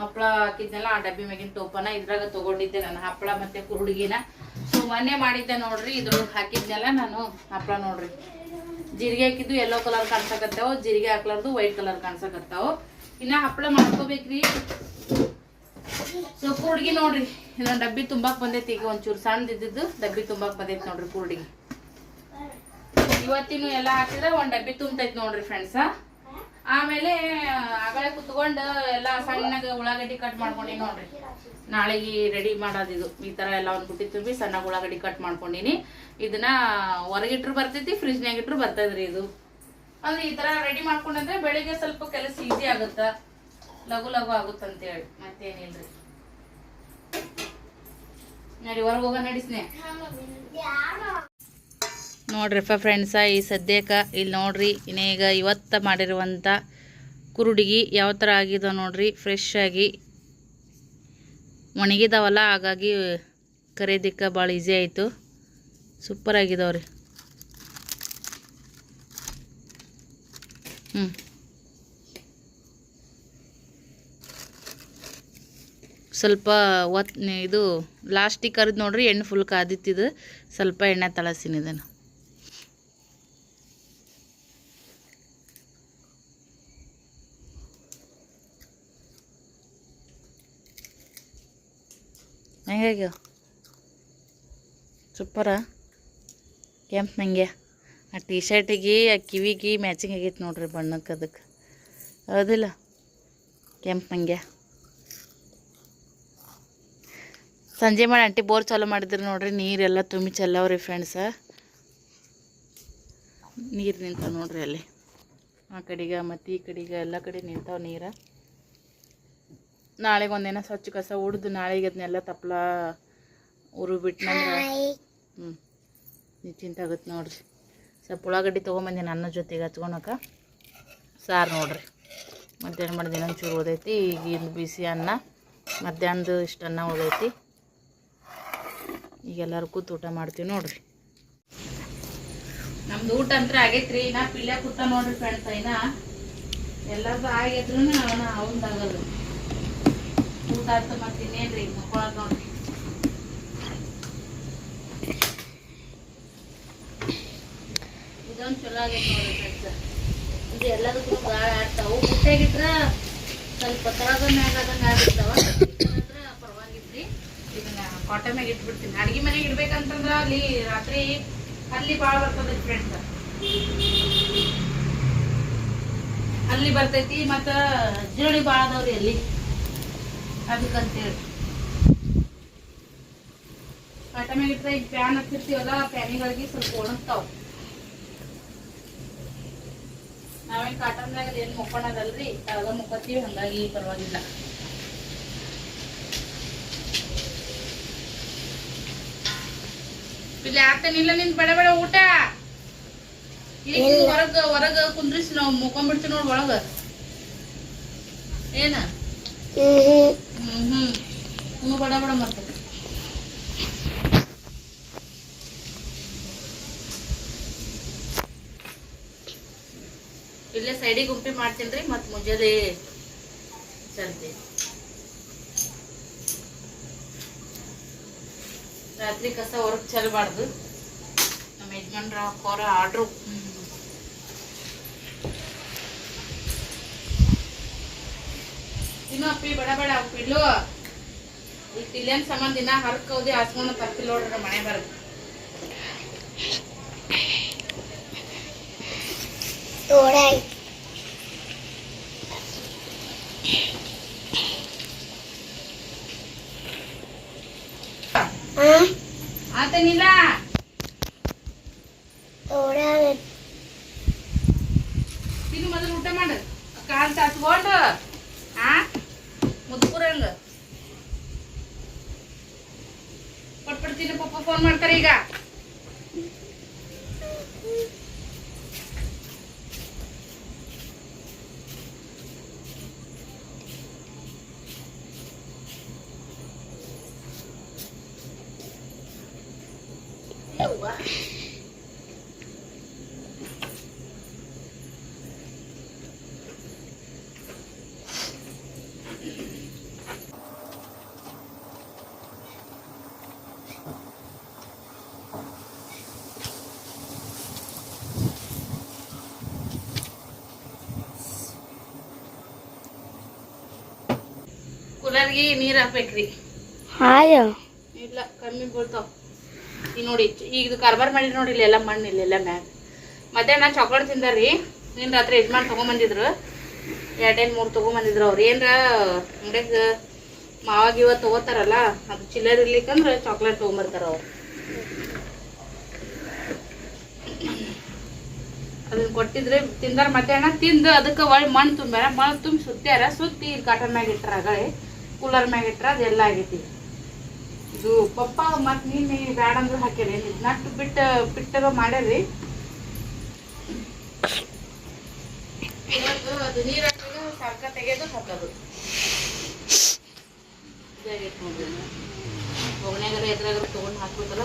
ಹಪ್ಪಳ ಹಾಕಿದ್ನಲ್ಲ ಆ ಡಬ್ಬಿ ಮ್ಯಾಗಿನ ಟೋಪನ ಇದ್ರಾಗ ತಗೊಂಡಿದ್ದೆ ನಾನು. ಹಪ್ಪಳ ಮತ್ತೆ ಕುರುಡುಗಿನ. ಸೊ ಮೊನ್ನೆ ಮಾಡಿದ್ದೆ ನೋಡ್ರಿ ಇದ್ರೊಳಗೆ ಹಾಕಿದ್ನೆಲ್ಲ ನಾನು ಹಪ್ಪಳ ನೋಡ್ರಿ. ಜೀರಿಗೆ ಹಾಕಿದ್ದು ಯೆಲ್ಲೋ ಕಲರ್ ಕಾಣ್ಸಕತ್ತಾವ, ಜೀರಿಗೆ ಹಾಕ್ಲಾರ್ದು ವೈಟ್ ಕಲರ್ ಕಾಣ್ಸಕತ್ತಾವ. ಇನ್ನ ಹಪ್ಪಳ ಮಾಡ್ಕೋಬೇಕ್ರಿ. ಸೊ ಕೂಡ್ಗಿ ನೋಡ್ರಿ ಇನ್ನೊಂದು ಡಬ್ಬಿ ತುಂಬಾಕ್ ಬಂದೈತಿ ಈಗ ಒಂಚೂರು ಸಣ್ಣದಿದ್ದು ಡಬ್ಬಿ ತುಂಬಾಕ್ ಬಂದೈತಿ ನೋಡ್ರಿ ಕೂಡ್ಗಿ. ಇವತ್ತಿನ ಎಲ್ಲ ಹಾಕಿದ್ರೆ ಒಂದ್ ಡಬ್ಬಿ ತುಂಬತೈತಿ ನೋಡ್ರಿ ಫ್ರೆಂಡ್ಸ್ ಆಮೇಲೆ, ಆಗಲೇ ಕುತ್ಕೊಂಡು ಎಲ್ಲ ಸಣ್ಣಗೆ ಉಳ್ಳಾಗಡ್ಡಿ ಕಟ್ ಮಾಡ್ಕೊಂಡಿ ನೋಡ್ರಿ. ನಾಳೆಗೆ ರೆಡಿ ಮಾಡೋದಿದು ಈ ತರ ಎಲ್ಲ ಒಂದು ಬುಟ್ಟಿ ತುಂಬಿ ಸಣ್ಣ ಉಳ್ಳಾಗಡ್ಡಿ ಕಟ್ ಮಾಡ್ಕೊಂಡಿನಿ. ಇದನ್ನ ಹೊರಗಿಟ್ರು ಬರ್ತೈತಿ ಫ್ರಿಜ್ನಾಗ ಇಟ್ರು ಬರ್ತದ್ರಿ ಇದು. ಅಂದ್ರೆ ಈ ತರ ರೆಡಿ ಮಾಡ್ಕೊಂಡಂದ್ರೆ ಬೆಳಿಗ್ಗೆ ಸ್ವಲ್ಪ ಕೆಲಸ ಈಸಿ ಆಗುತ್ತ? ಲಘು ಲಘು ಆಗುತ್ತಂತೇಳಿ. ಮತ್ತೇನಿಲ್ರಿ. ನಡಿ, ಹೊರಗೆ ನಡಿಸ್ನೆ ನೋಡ್ರಿಪ್ಪ ಫ್ರೆಂಡ್ಸ ಈ ಸದ್ಯಕ್ಕೆ ಇಲ್ಲಿ ನೋಡ್ರಿ ಇನ್ನೀಗ ಇವತ್ತು ಮಾಡಿರುವಂಥ ಕುರುಡಿಗಿ ಯಾವ ಥರ ಆಗಿದ ನೋಡ್ರಿ ಫ್ರೆಶ್ ಆಗಿ ಒಣಗಿದಾವಲ್ಲ, ಹಾಗಾಗಿ ಕರೀದಿಕ್ಕೆ ಭಾಳ ಈಸಿ ಆಯಿತು. ಸೂಪರ್ ಆಗಿದಾವ್ರಿ ಹ್ಞೂ ಸ್ವಲ್ಪ ಒತ್ ಇದು ಲಾಸ್ಟಿಗೆ ಕರೆದು ನೋಡ್ರಿ, ಎಣ್ಣೆ ಫುಲ್ ಕಾದಿತ್ತಿದ್ದು ಸ್ವಲ್ಪ ಎಣ್ಣೆ ತಳಸಿನಿ ಹೆಂಗಾಗ್ಯಾವ ಸೂಪರ ಕೆಂಪು ನಂಗೆ. ಆ ಟೀ ಶರ್ಟಿಗೆ ಆ ಕಿವಿಗೆ ಮ್ಯಾಚಿಂಗ್ ಆಗೈತೆ ನೋಡ್ರಿ ಬಣ್ಣಕ್ಕೆ ಅದಕ್ಕೆ. ಹೌದಿಲ್ಲ? ಕೆಂಪು ನಂಗೆ. ಸಂಜೆ ಮಾಡಿ ಆಂಟಿ ಬೋರ್ ಚಾಲೂ ಮಾಡಿದ್ರು ನೋಡ್ರಿ, ನೀರೆಲ್ಲ ತುಂಬಿ ಚೆಲ್ಲವ್ರಿ ಫ್ರೆಂಡ್ಸ ನೀರು ನಿಂತಾವೆ ನೋಡ್ರಿ ಅಲ್ಲಿ. ಆ ಕಡೆಗೆ ಮತ್ತು ಈ ಕಡೆಗೆ ಎಲ್ಲ ಕಡೆ ನಿಂತಾವ ನೀರು. ನಾಳೆಗೆ ಒಂದಿನ ಸ್ವಚ್ಛ ಕಸ ಉಡ್ದು ನಾಳೆಗೆ ಅದನ್ನೆಲ್ಲ ತಪ್ಪಲ ಉರು ಬಿಟ್ನಂದ್ರೆ ಹ್ಞೂ ನಿಶ್ಚಿಂತ ಆಗುತ್ತೆ ನೋಡ್ರಿ. ಸ್ವಲ್ಪ ಉಳ್ಳಾಗಡ್ಡಿ ತೊಗೊಂಬಂದಿನಿ ಅನ್ನ ಜೊತೆಗೆ ಹಚ್ಕೊಳಕ ಸಾರು ನೋಡ್ರಿ. ಮಧ್ಯಾಹ್ನ ಮಾಡಿದ ಇನ್ನೊಂಚೂರು ಚೂರು ಈಗಿನ ಈಗ ಇದು ಬಿಸಿ ಅನ್ನ ಮಧ್ಯಾಹ್ನದ ಇಷ್ಟು ಅನ್ನ ಉದೈತಿ ಈಗ ಎಲ್ಲರೂ ಕೂತು ಊಟ ಮಾಡ್ತೀವಿ ನೋಡ್ರಿ. ನಮ್ದು ಊಟ ಅಂತ ಆಗೈತ್ರಿ. ನಾ ಪಿಲ್ಲೆ ಕೂತ ನೋಡ್ರಿ ಫ್ರೆಂಡ್ಸ್ ಇನ್ನ ಎಲ್ಲರದು ಆಗೈತ್ರು ಅವನ ಅವಂದಾಗಲ್ಲ ಊಟ ಆಯ್ತು ಮತ್ತೆ ಇನ್ನೇನ್ರಿ ಮಕ್ಕೊಳಕ್ ನೋಡ್ರಿ. ಇದೊಂದು ಚಲೋ ಆಗೈತೆ ನೋಡ್ರಿ ಫ್ರೆಂಡ್ಸ್ ಇದು ಎಲ್ಲದಕ್ಕೂ ಗಾಳ ಆಡ್ತಾವು. ಮುಟ್ಟೆಗಿಟ್ರ ಸ್ವಲ್ಪ ತಳಗ ಮ್ಯಾಗ ಅದಂಗ ಆಗಿರ್ತಾವ ಪರವಾಗಿಲ್ರಿ. ಇದನ್ನ ಕಾಟನ್ ಮ್ಯಾಗ ಇಟ್ಬಿಡ್ತೀನಿ. ಅಡ್ಗೆ ಮನೆಗೆ ಇಡ್ಬೇಕಂತಂದ್ರ ಅಲ್ಲಿ ರಾತ್ರಿ ಅಲ್ಲಿ ಭಾಳ ಬರ್ತದೆ ಫ್ರೆಂಡ್ಸ್ ಅಲ್ಲಿ ಬರ್ತೈತಿ ಮತ್ತ ಜೀರ್ಣಿ ಭಾಳ ಅದಾವ್ರಿ ಅಲ್ಲಿ. ಅದಕ್ಕಂತೇಳಿ. ಕಾಟ ಮ್ಯಾಗ ಇಟ್ರೆ ಈಗ ಪ್ಯಾನ್ ಹಚ್ಚಿರ್ತೀವಲ್ಲ ಪ್ಯಾನಿಗಳಿಗೆ ಸ್ವಲ್ಪ ಒಣಗ್ತಾವ. ನಾವೇನ್ ಕಾಟನ್ದಾಗ ಏನ್ ಮುಕ್ಕೊಳದಲ್ರಿ? ತಳಗ ಮುಕ್ಕೋತೀವಿ ಹಂಗಾಗಿ ಪರವಾಗಿಲ್ಲ. ಇಲ್ಲಿ ಆಗ್ತಾನಿಲ್ಲ ನಿನ್ ಬಡ ಬಡ ಊಟ. ಹೊರಗ ಹೊರಗ ಕುಂದ್ರಿಸಿ ನಾವು ಮುಕೊಂಡ್ಬಿಡ್ತೀವಿ ನೋಡ್ ಒಳಗ. ಏನ? ಹ್ಮ್. ಬಡ ಬಡ ಮತ್ತೆ ಇಲ್ಲೇ ಸೈಡಿಗೆ ಗುಂಪಿ ಮಾಡ್ತೀನಿ ಮತ್ ಮುಂಜಾನೆ ಚಲ್ತಿ ರಾತ್ರಿ ಕಸ ಹೊರಗ್ ಚೆಲ್ಬಾರ್ದು. ನಮ್ಮ ಯಜಮಾನ್ರ ಅವ್ರ ಆರ್ಡ್ರು ಇನ್ನು ಅಪ್ಪಿ ಬಡ ಬಡ ಪಿಲ್ಲು ಈ ತಿಲ್ಲೇನ್ ಸಂಬಂಧ ದಿನ ಹರ್ಕೋದಿ ಹಾಸ್ಕೊಂಡು ತಪ್ಪಿಲ್ಲ ನೋಡ್ರಿ ಮನೆ ಬರದು. ಆತನಿಲ್ಲ ತಿನ್ನು ಮೊದಲು ಊಟ ಮಾಡು ಕಾಲ್ ಚಾಚ್ಕೊಂಡು ಆ ಮುದ್ಕುರಂಗ ಕೊಟ್ಬಿಡ್ತೀನಿ ಪಪ್ಪ ಫೋನ್ ಮಾಡ್ತಾರೆ ಈಗ ಯವ್ವ. ಕೂಲರ್ಗೆ ನೀರ್ ಹಾಕ್ಬೇಕ್ರಿ ಇಲ್ಲ ಕಮ್ಮಿ ಬೀಳ್ತಾವ ಈಗ ನೋಡಿ, ಈಗ ಇದು ಕಾರ್ಬಾರ್ ಮಾಡಿ ನೋಡಿ, ಇಲ್ಲೆಲ್ಲ ಮಣ್ಣು, ಇಲ್ಲೆಲ್ಲ ಮ್ಯಾಗ. ಮಧ್ಯಾಹ್ನ ಚಾಕ್ಲೇಟ್ ತಿಂದಾರಿ ನಿನ್ನ ರಾತ್ರಿ ಯಜಮಾನ್ ತೊಗೊಂಬಂದಿದ್ರು. ಎರಡೇನು ಮೂರು ತೊಗೊಂಬಂದಿದ್ರು ಅವ್ರು. ಏನರ, ಅಂಗಡಿಯಾಗ ಮಾವ ಗೀವ ತೊಗೋತಾರಲ್ಲ, ಅದು ಚಿಲ್ಲರ್ ಇರ್ಲಿಕ್ಕಂದ್ರೆ ಚಾಕ್ಲೇಟ್ ತೊಗೊಂಬರ್ತಾರ ಅವ್ರು. ಅದನ್ನ ಕೊಟ್ಟಿದ್ರೆ ತಿಂದಾರ ಮಧ್ಯಾಹ್ನ, ತಿಂದು ಅದಕ್ಕೆ ಒಳ್ಳೆ ಮಣ್ಣು ತುಂಬ್ಯಾರ. ಮಣ್ಣು ತುಂಬಿ ಸುತ್ತಾರ ಸುತ್ತಿ ಕಾಟನ್ ಮ್ಯಾಗ ಇಟ್ಟಾರ ಕೂಲರ್ ಮ್ಯಾಗ ಇಟ್ಟಾರ ಅದೆಲ್ಲ ಆಗೈತಿ. ಇದು ಪಪ್ಪ ಮತ್ತು ನೀನು ಬ್ಯಾಡ ಅಂದ್ರೆ ಹಾಕ್ಯಾರಿ. ನಟ್ಟು ಬಿಟ್ಟ ಬಿಟ್ಟದ ಮಾಡ್ಯಾರಿ ಇವತ್ತು ಅದು ನೀರು ಹಾಕಿದಾಗ ಸರ್ಕ ತೆಗೆದು ಹಾಕೋದು ಒಗ್ನಾಗರ ಎದ್ರಾಗರ ತೊಗೊಂಡು ಹಾಕ್ಬೇಕಲ್ಲ.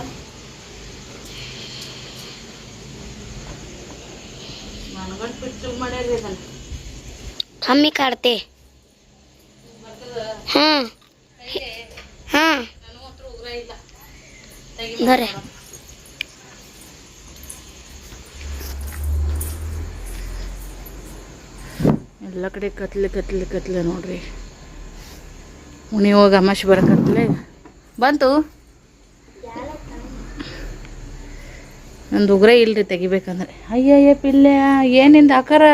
ಮನಗಂಡು ಬಿಟ್ಟು ಮಾಡ್ಯಾರಿ ಅದನ್ನು. ಕಮ್ಮಿ ಕಾಡ್ತೆ. ಹಾ ಹಾಂ ನೋಡೋಣ. ಎಲ್ಲ ಕಡೆ ಕತ್ಲೆ ಕತ್ಲೆ ಕತ್ಲೆ ನೋಡ್ರಿ. ಉಣಿ ಹೋಗಿ ಅಮಾಶ್ ಬರಕತ್ಲೆ ಬಂತು. ನಂದು ಉಗ್ರ ಇಲ್ರಿ ತೆಗಿಬೇಕಂದ್ರೆ. ಅಯ್ಯಯ್ಯ ಪಿಲ್ಲೆ, ಏನಿಂದ ಆಕಾರ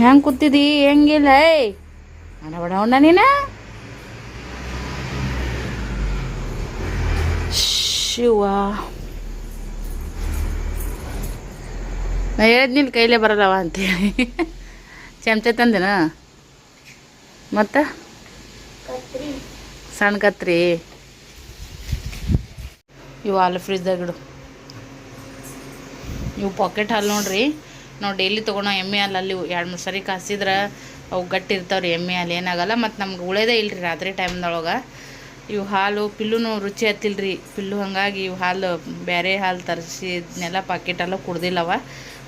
ಹೆಂಗ್ ಕೂತಿದಿ? ಹೆಂಗಿಲ್ಲ, ಏಯ್. ಅಣ್ಣ ಬಡ ನೀನ? ಶಿವ. ನಾ ಹೇಳಿದ್ನಿಲ್ಲ ಕೈಲೇ ಬರಲ್ಲವ ಅಂತೇಳಿ. ಚಮಚ ತಂದೆನ? ಮತ್ತು? ಸಣ್ಣ ಕತ್ರಿ. ಇವು ಹಾಲು ಫ್ರಿಜ್ದಾಗ ಇಡು. ಇವು ಪಾಕೆಟ್ ಹಾಲು ನೋಡ್ರಿ ನಾವು ಡೈಲಿ ತೊಗೊಳೋ ಎಮ್ಮೆ ಹಾಲು ಅಲ್ಲಿ ಎರಡು ಮೂರು ಸರಿ ಕಾಸಿದ್ರೆ ಅವು ಗಟ್ಟಿ ಇರ್ತಾವ್ರಿ ಎಮ್ಮೆ ಹಾಲು ಏನಾಗಲ್ಲ ಮತ್ತು ನಮ್ಗೆ ಉಳೇದೇ ಇಲ್ರಿ ರಾತ್ರಿ ಟೈಮ್ದೊಳಗೆ ಇವು ಹಾಲು ಪಿಲ್ಲುನು ರುಚಿ ಹತ್ತಿಲ್ರಿ. ಪಿಲ್ಲು ಹಾಗಾಗಿ ಇವು ಹಾಲು ಬೇರೆ ಹಾಲು ತರಿಸಿ ಇದನ್ನೆಲ್ಲ ಪಾಕೆಟ್ ಎಲ್ಲ ಕುಡ್ದಿಲ್ಲವ.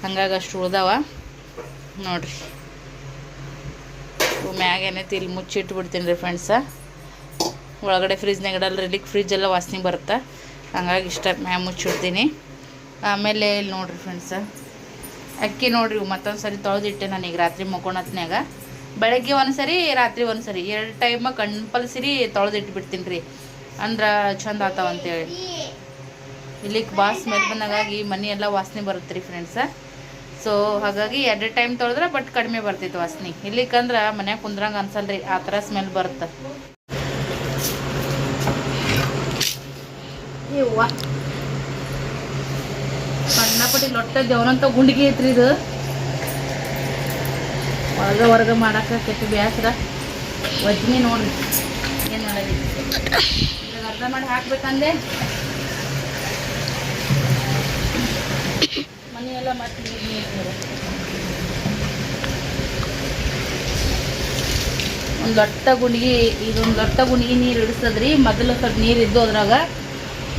ಹಂಗಾಗಿ ಅಷ್ಟು ಉಳ್ದವ. ನೋಡ್ರಿ. ಇವು ಮ್ಯಾಗ ತಿಲ್ ಇಲ್ಲಿ ಮುಚ್ಚಿಟ್ಟು ಬಿಡ್ತೀನಿ ರೀ ಫ್ರೆಂಡ್ಸ ಒಳಗಡೆ ಫ್ರಿಜ್ನಾಗ ಇಡಲ್ರಿ ರೀ. ಫ್ರಿಜ್ ಎಲ್ಲ ವಾಸನೆ ಬರುತ್ತೆ. ಹಂಗಾಗಿ ಇಷ್ಟ ಮ್ಯಾಗ ಮುಚ್ಚಿಡ್ತೀನಿ. ಆಮೇಲೆ ಇಲ್ಲಿ ನೋಡ್ರಿ ಫ್ರೆಂಡ್ಸ ಅಕ್ಕಿ ನೋಡ್ರಿ ಮತ್ತೊಂದು ಸರಿ ತೊಳೆದಿಟ್ಟೆ ನಾನೀಗ ರಾತ್ರಿ ಮಕ್ಕೊಳತ್ನ್ಯಾಗ ಬೆಳಗ್ಗೆ ಒಂದ್ಸರಿ, ರಾತ್ರಿ ಒಂದ್ಸರಿ. ಎರಡು ಟೈಮ್ ಕಂಪಲ್ಸರಿ ತೊಳೆದಿಟ್ಟು ಬಿಡ್ತೀನಿ ರೀ. ಅಂದ್ರೆ ಚಂದ ಆತಾವ ಅಂತೇಳಿ. ಇಲ್ಲಿಗೆ ಬಾಸ್ ಸ್ಮೆಲ್ ಬಂದಾಗಾಗಿ ಮನೆ ಎಲ್ಲ ವಾಸನೆ ಬರುತ್ತೆ ರೀ ಫ್ರೆಂಡ್ಸ ಸೊ ಹಾಗಾಗಿ ಎರಡು ಟೈಮ್ ತೊಳೆದ್ರೆ ಬಟ್ ಕಡಿಮೆ ಬರ್ತೈತೆ ವಾಸನೆ. ಇಲ್ಲಿಕಂದ್ರೆ ಮನ್ಯಾಗ ಕುಂದ್ರಂಗೆ ಅನ್ಸಲ್ರಿ, ಆ ಥರ ಸ್ಮೆಲ್ ಬರುತ್ತೆ ಸಣ್ಣ ಸಣ್ಣಪಟ್ಟಿ ಲೊಟ್ಟ ದೇವನಂತ ಗುಂಡಿಗೆ ಐತ್ರಿ ಇದು. ಒಳಗ ಹೊರಗ ಮಾಡಾಕ ಕೆಟ್ಟ ಬ್ಯಾಸ್ರ. ವಜ್ನಿ ನೋಡ್ರಿ. ಏನು ಮಾಡೋದು ಅರ್ಧ ಮಾಡಿ ಹಾಕ್ಬೇಕಂದೆ. ಮನೆಯೆಲ್ಲ ಮತ್ತೆ ನೀರು ನೀರು ಒಂದು ದೊಡ್ಡ ಗುಂಡಿಗೆ ಇದೊಂದು ಲೊಟ್ಟ ಗುಂಡಿಗೆ ನೀರು ಇಡಿಸ್ತದ್ರಿ ಮೊದಲು ಸ್ವಲ್ಪ ನೀರು ಇದ್ದು ಅದ್ರಾಗ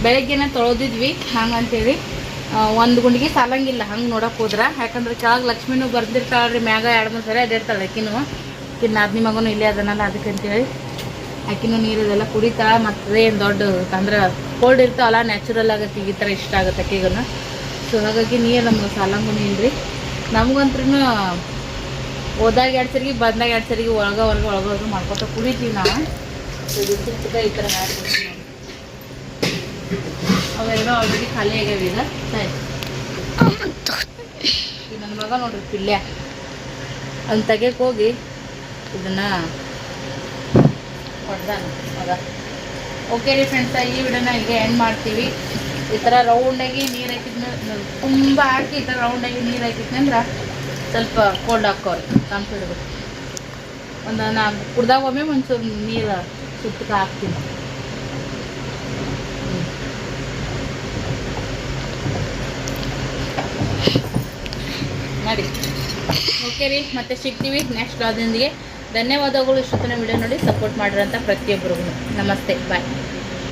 ಬೆಳಗ್ಗೆನೆ ತೊಳೆದಿದ್ವಿ. ಹಂಗಂತೇಳಿ. ಒಂದು ಗುಂಡಿಗೆ ಸಾಲಂಗಿಲ್ಲ, ಹಂಗೆ ನೋಡಕ್ಕೆ ಹೋದ್ರೆ. ಯಾಕಂದ್ರೆ ಕೆಳಗೆ ಲಕ್ಷ್ಮಿನೂ ಬರ್ದಿರ್ತಾಳ್ರಿ, ಮ್ಯಾಗ ಎರಡು ಮೂರು ಸರಿ ಅದಿರ್ತಾಳೆ ಆಕಿನೂ. ಆಕಿನ ನಾದಿನಿ ಮಗನೂ ಇಲ್ಲೇ ಅದನ್ನಲ್ಲ ಅದಕ್ಕೆ ಅಂತೇಳಿ ಆಕಿನೂ ನೀರು ಇದೆಲ್ಲ ಕುಡಿತಾ ಮತ್ತೆ ಏನು ದೊಡ್ಡ ಅಂದ್ರೆ ಕೋಲ್ಡ್ ಇರ್ತಾವಲ್ಲ ನ್ಯಾಚುರಲ್ ಆಗತ್ತೆ ಈ ಥರ ಇಷ್ಟ ಆಗುತ್ತೆ ಆಕೆಗೂ ಸೊ ಹಾಗಾಗಿ ನೀರು ನಮ್ಗೆ ಸಾಲಂಗುನು ಇಲ್ರಿ. ನಮಗಂತ್ರೂ ಹೋದಾಗ ಎರಡು ಸರಿಗೆ ಬಂದಾಗ ಎರಡು ಸರಿಗೆ ಒಳಗೆ ಹೊರಗೆ ಒಳಗ ಹೊರಗೆ ಮಾಡ್ಕೊತ ಕುಡಿತೀವಿ ನಾವು. ಈ ಥರ. ಅವೆರಡು ಆಲ್ರೆಡಿ ಖಾಲಿ ಆಗ್ಯಾವ ಈಗ. ನನ್ನ ಮಗ ನೋಡ್ರಿ ಪಿಲ್ಯ. ಅದನ್ನ ತೆಗಿಯಕ್ಕೆ ಹೋಗಿ ಇದನ್ನ ಹೊಡ್ದಾನ ಮಗ. ಓಕೆ ರೀ ಫ್ರೆಂಡ್ಸ ಈ ವಿಡಿಯೋನ ಹೀಗೆ ಎಂಡ್ ಮಾಡ್ತೀವಿ. ಈ ಥರ ರೌಂಡಾಗಿ ನೀರು ಹಾಕಿದ್ನ ತುಂಬ ಹಾಕಿ ಈ ಥರ ರೌಂಡಾಗಿ ನೀರು ಹಾಕಿದ್ನಂದ್ರೆ ಸ್ವಲ್ಪ ಕೋಲ್ಡ್ ಹಾಕೋರಿ ತಂಪಿಡ್ಬೇಕು ಒಂದು ನಾ ಕುಡ್ದಾಗ ಒಮ್ಮೆ ಒಂಚೂರು ನೀರು ಸುತ್ತಕ್ಕೆ ಹಾಕ್ತೀನಿ. ಮಾಡಿ. ಓಕೆ ರೀ, ಮತ್ತೆ ಸಿಗ್ತೀವಿ ನೆಕ್ಸ್ಟ್ ಅದರೊಂದಿಗೆ ಧನ್ಯವಾದಗಳು, ಇಷ್ಟೊತ್ತನ ವಿಡಿಯೋ ನೋಡಿ ಸಪೋರ್ಟ್ ಮಾಡಿರೋಂಥ ಪ್ರತಿಯೊಬ್ಬರಿಗೂ. ನಮಸ್ತೆ ಬಾಯ್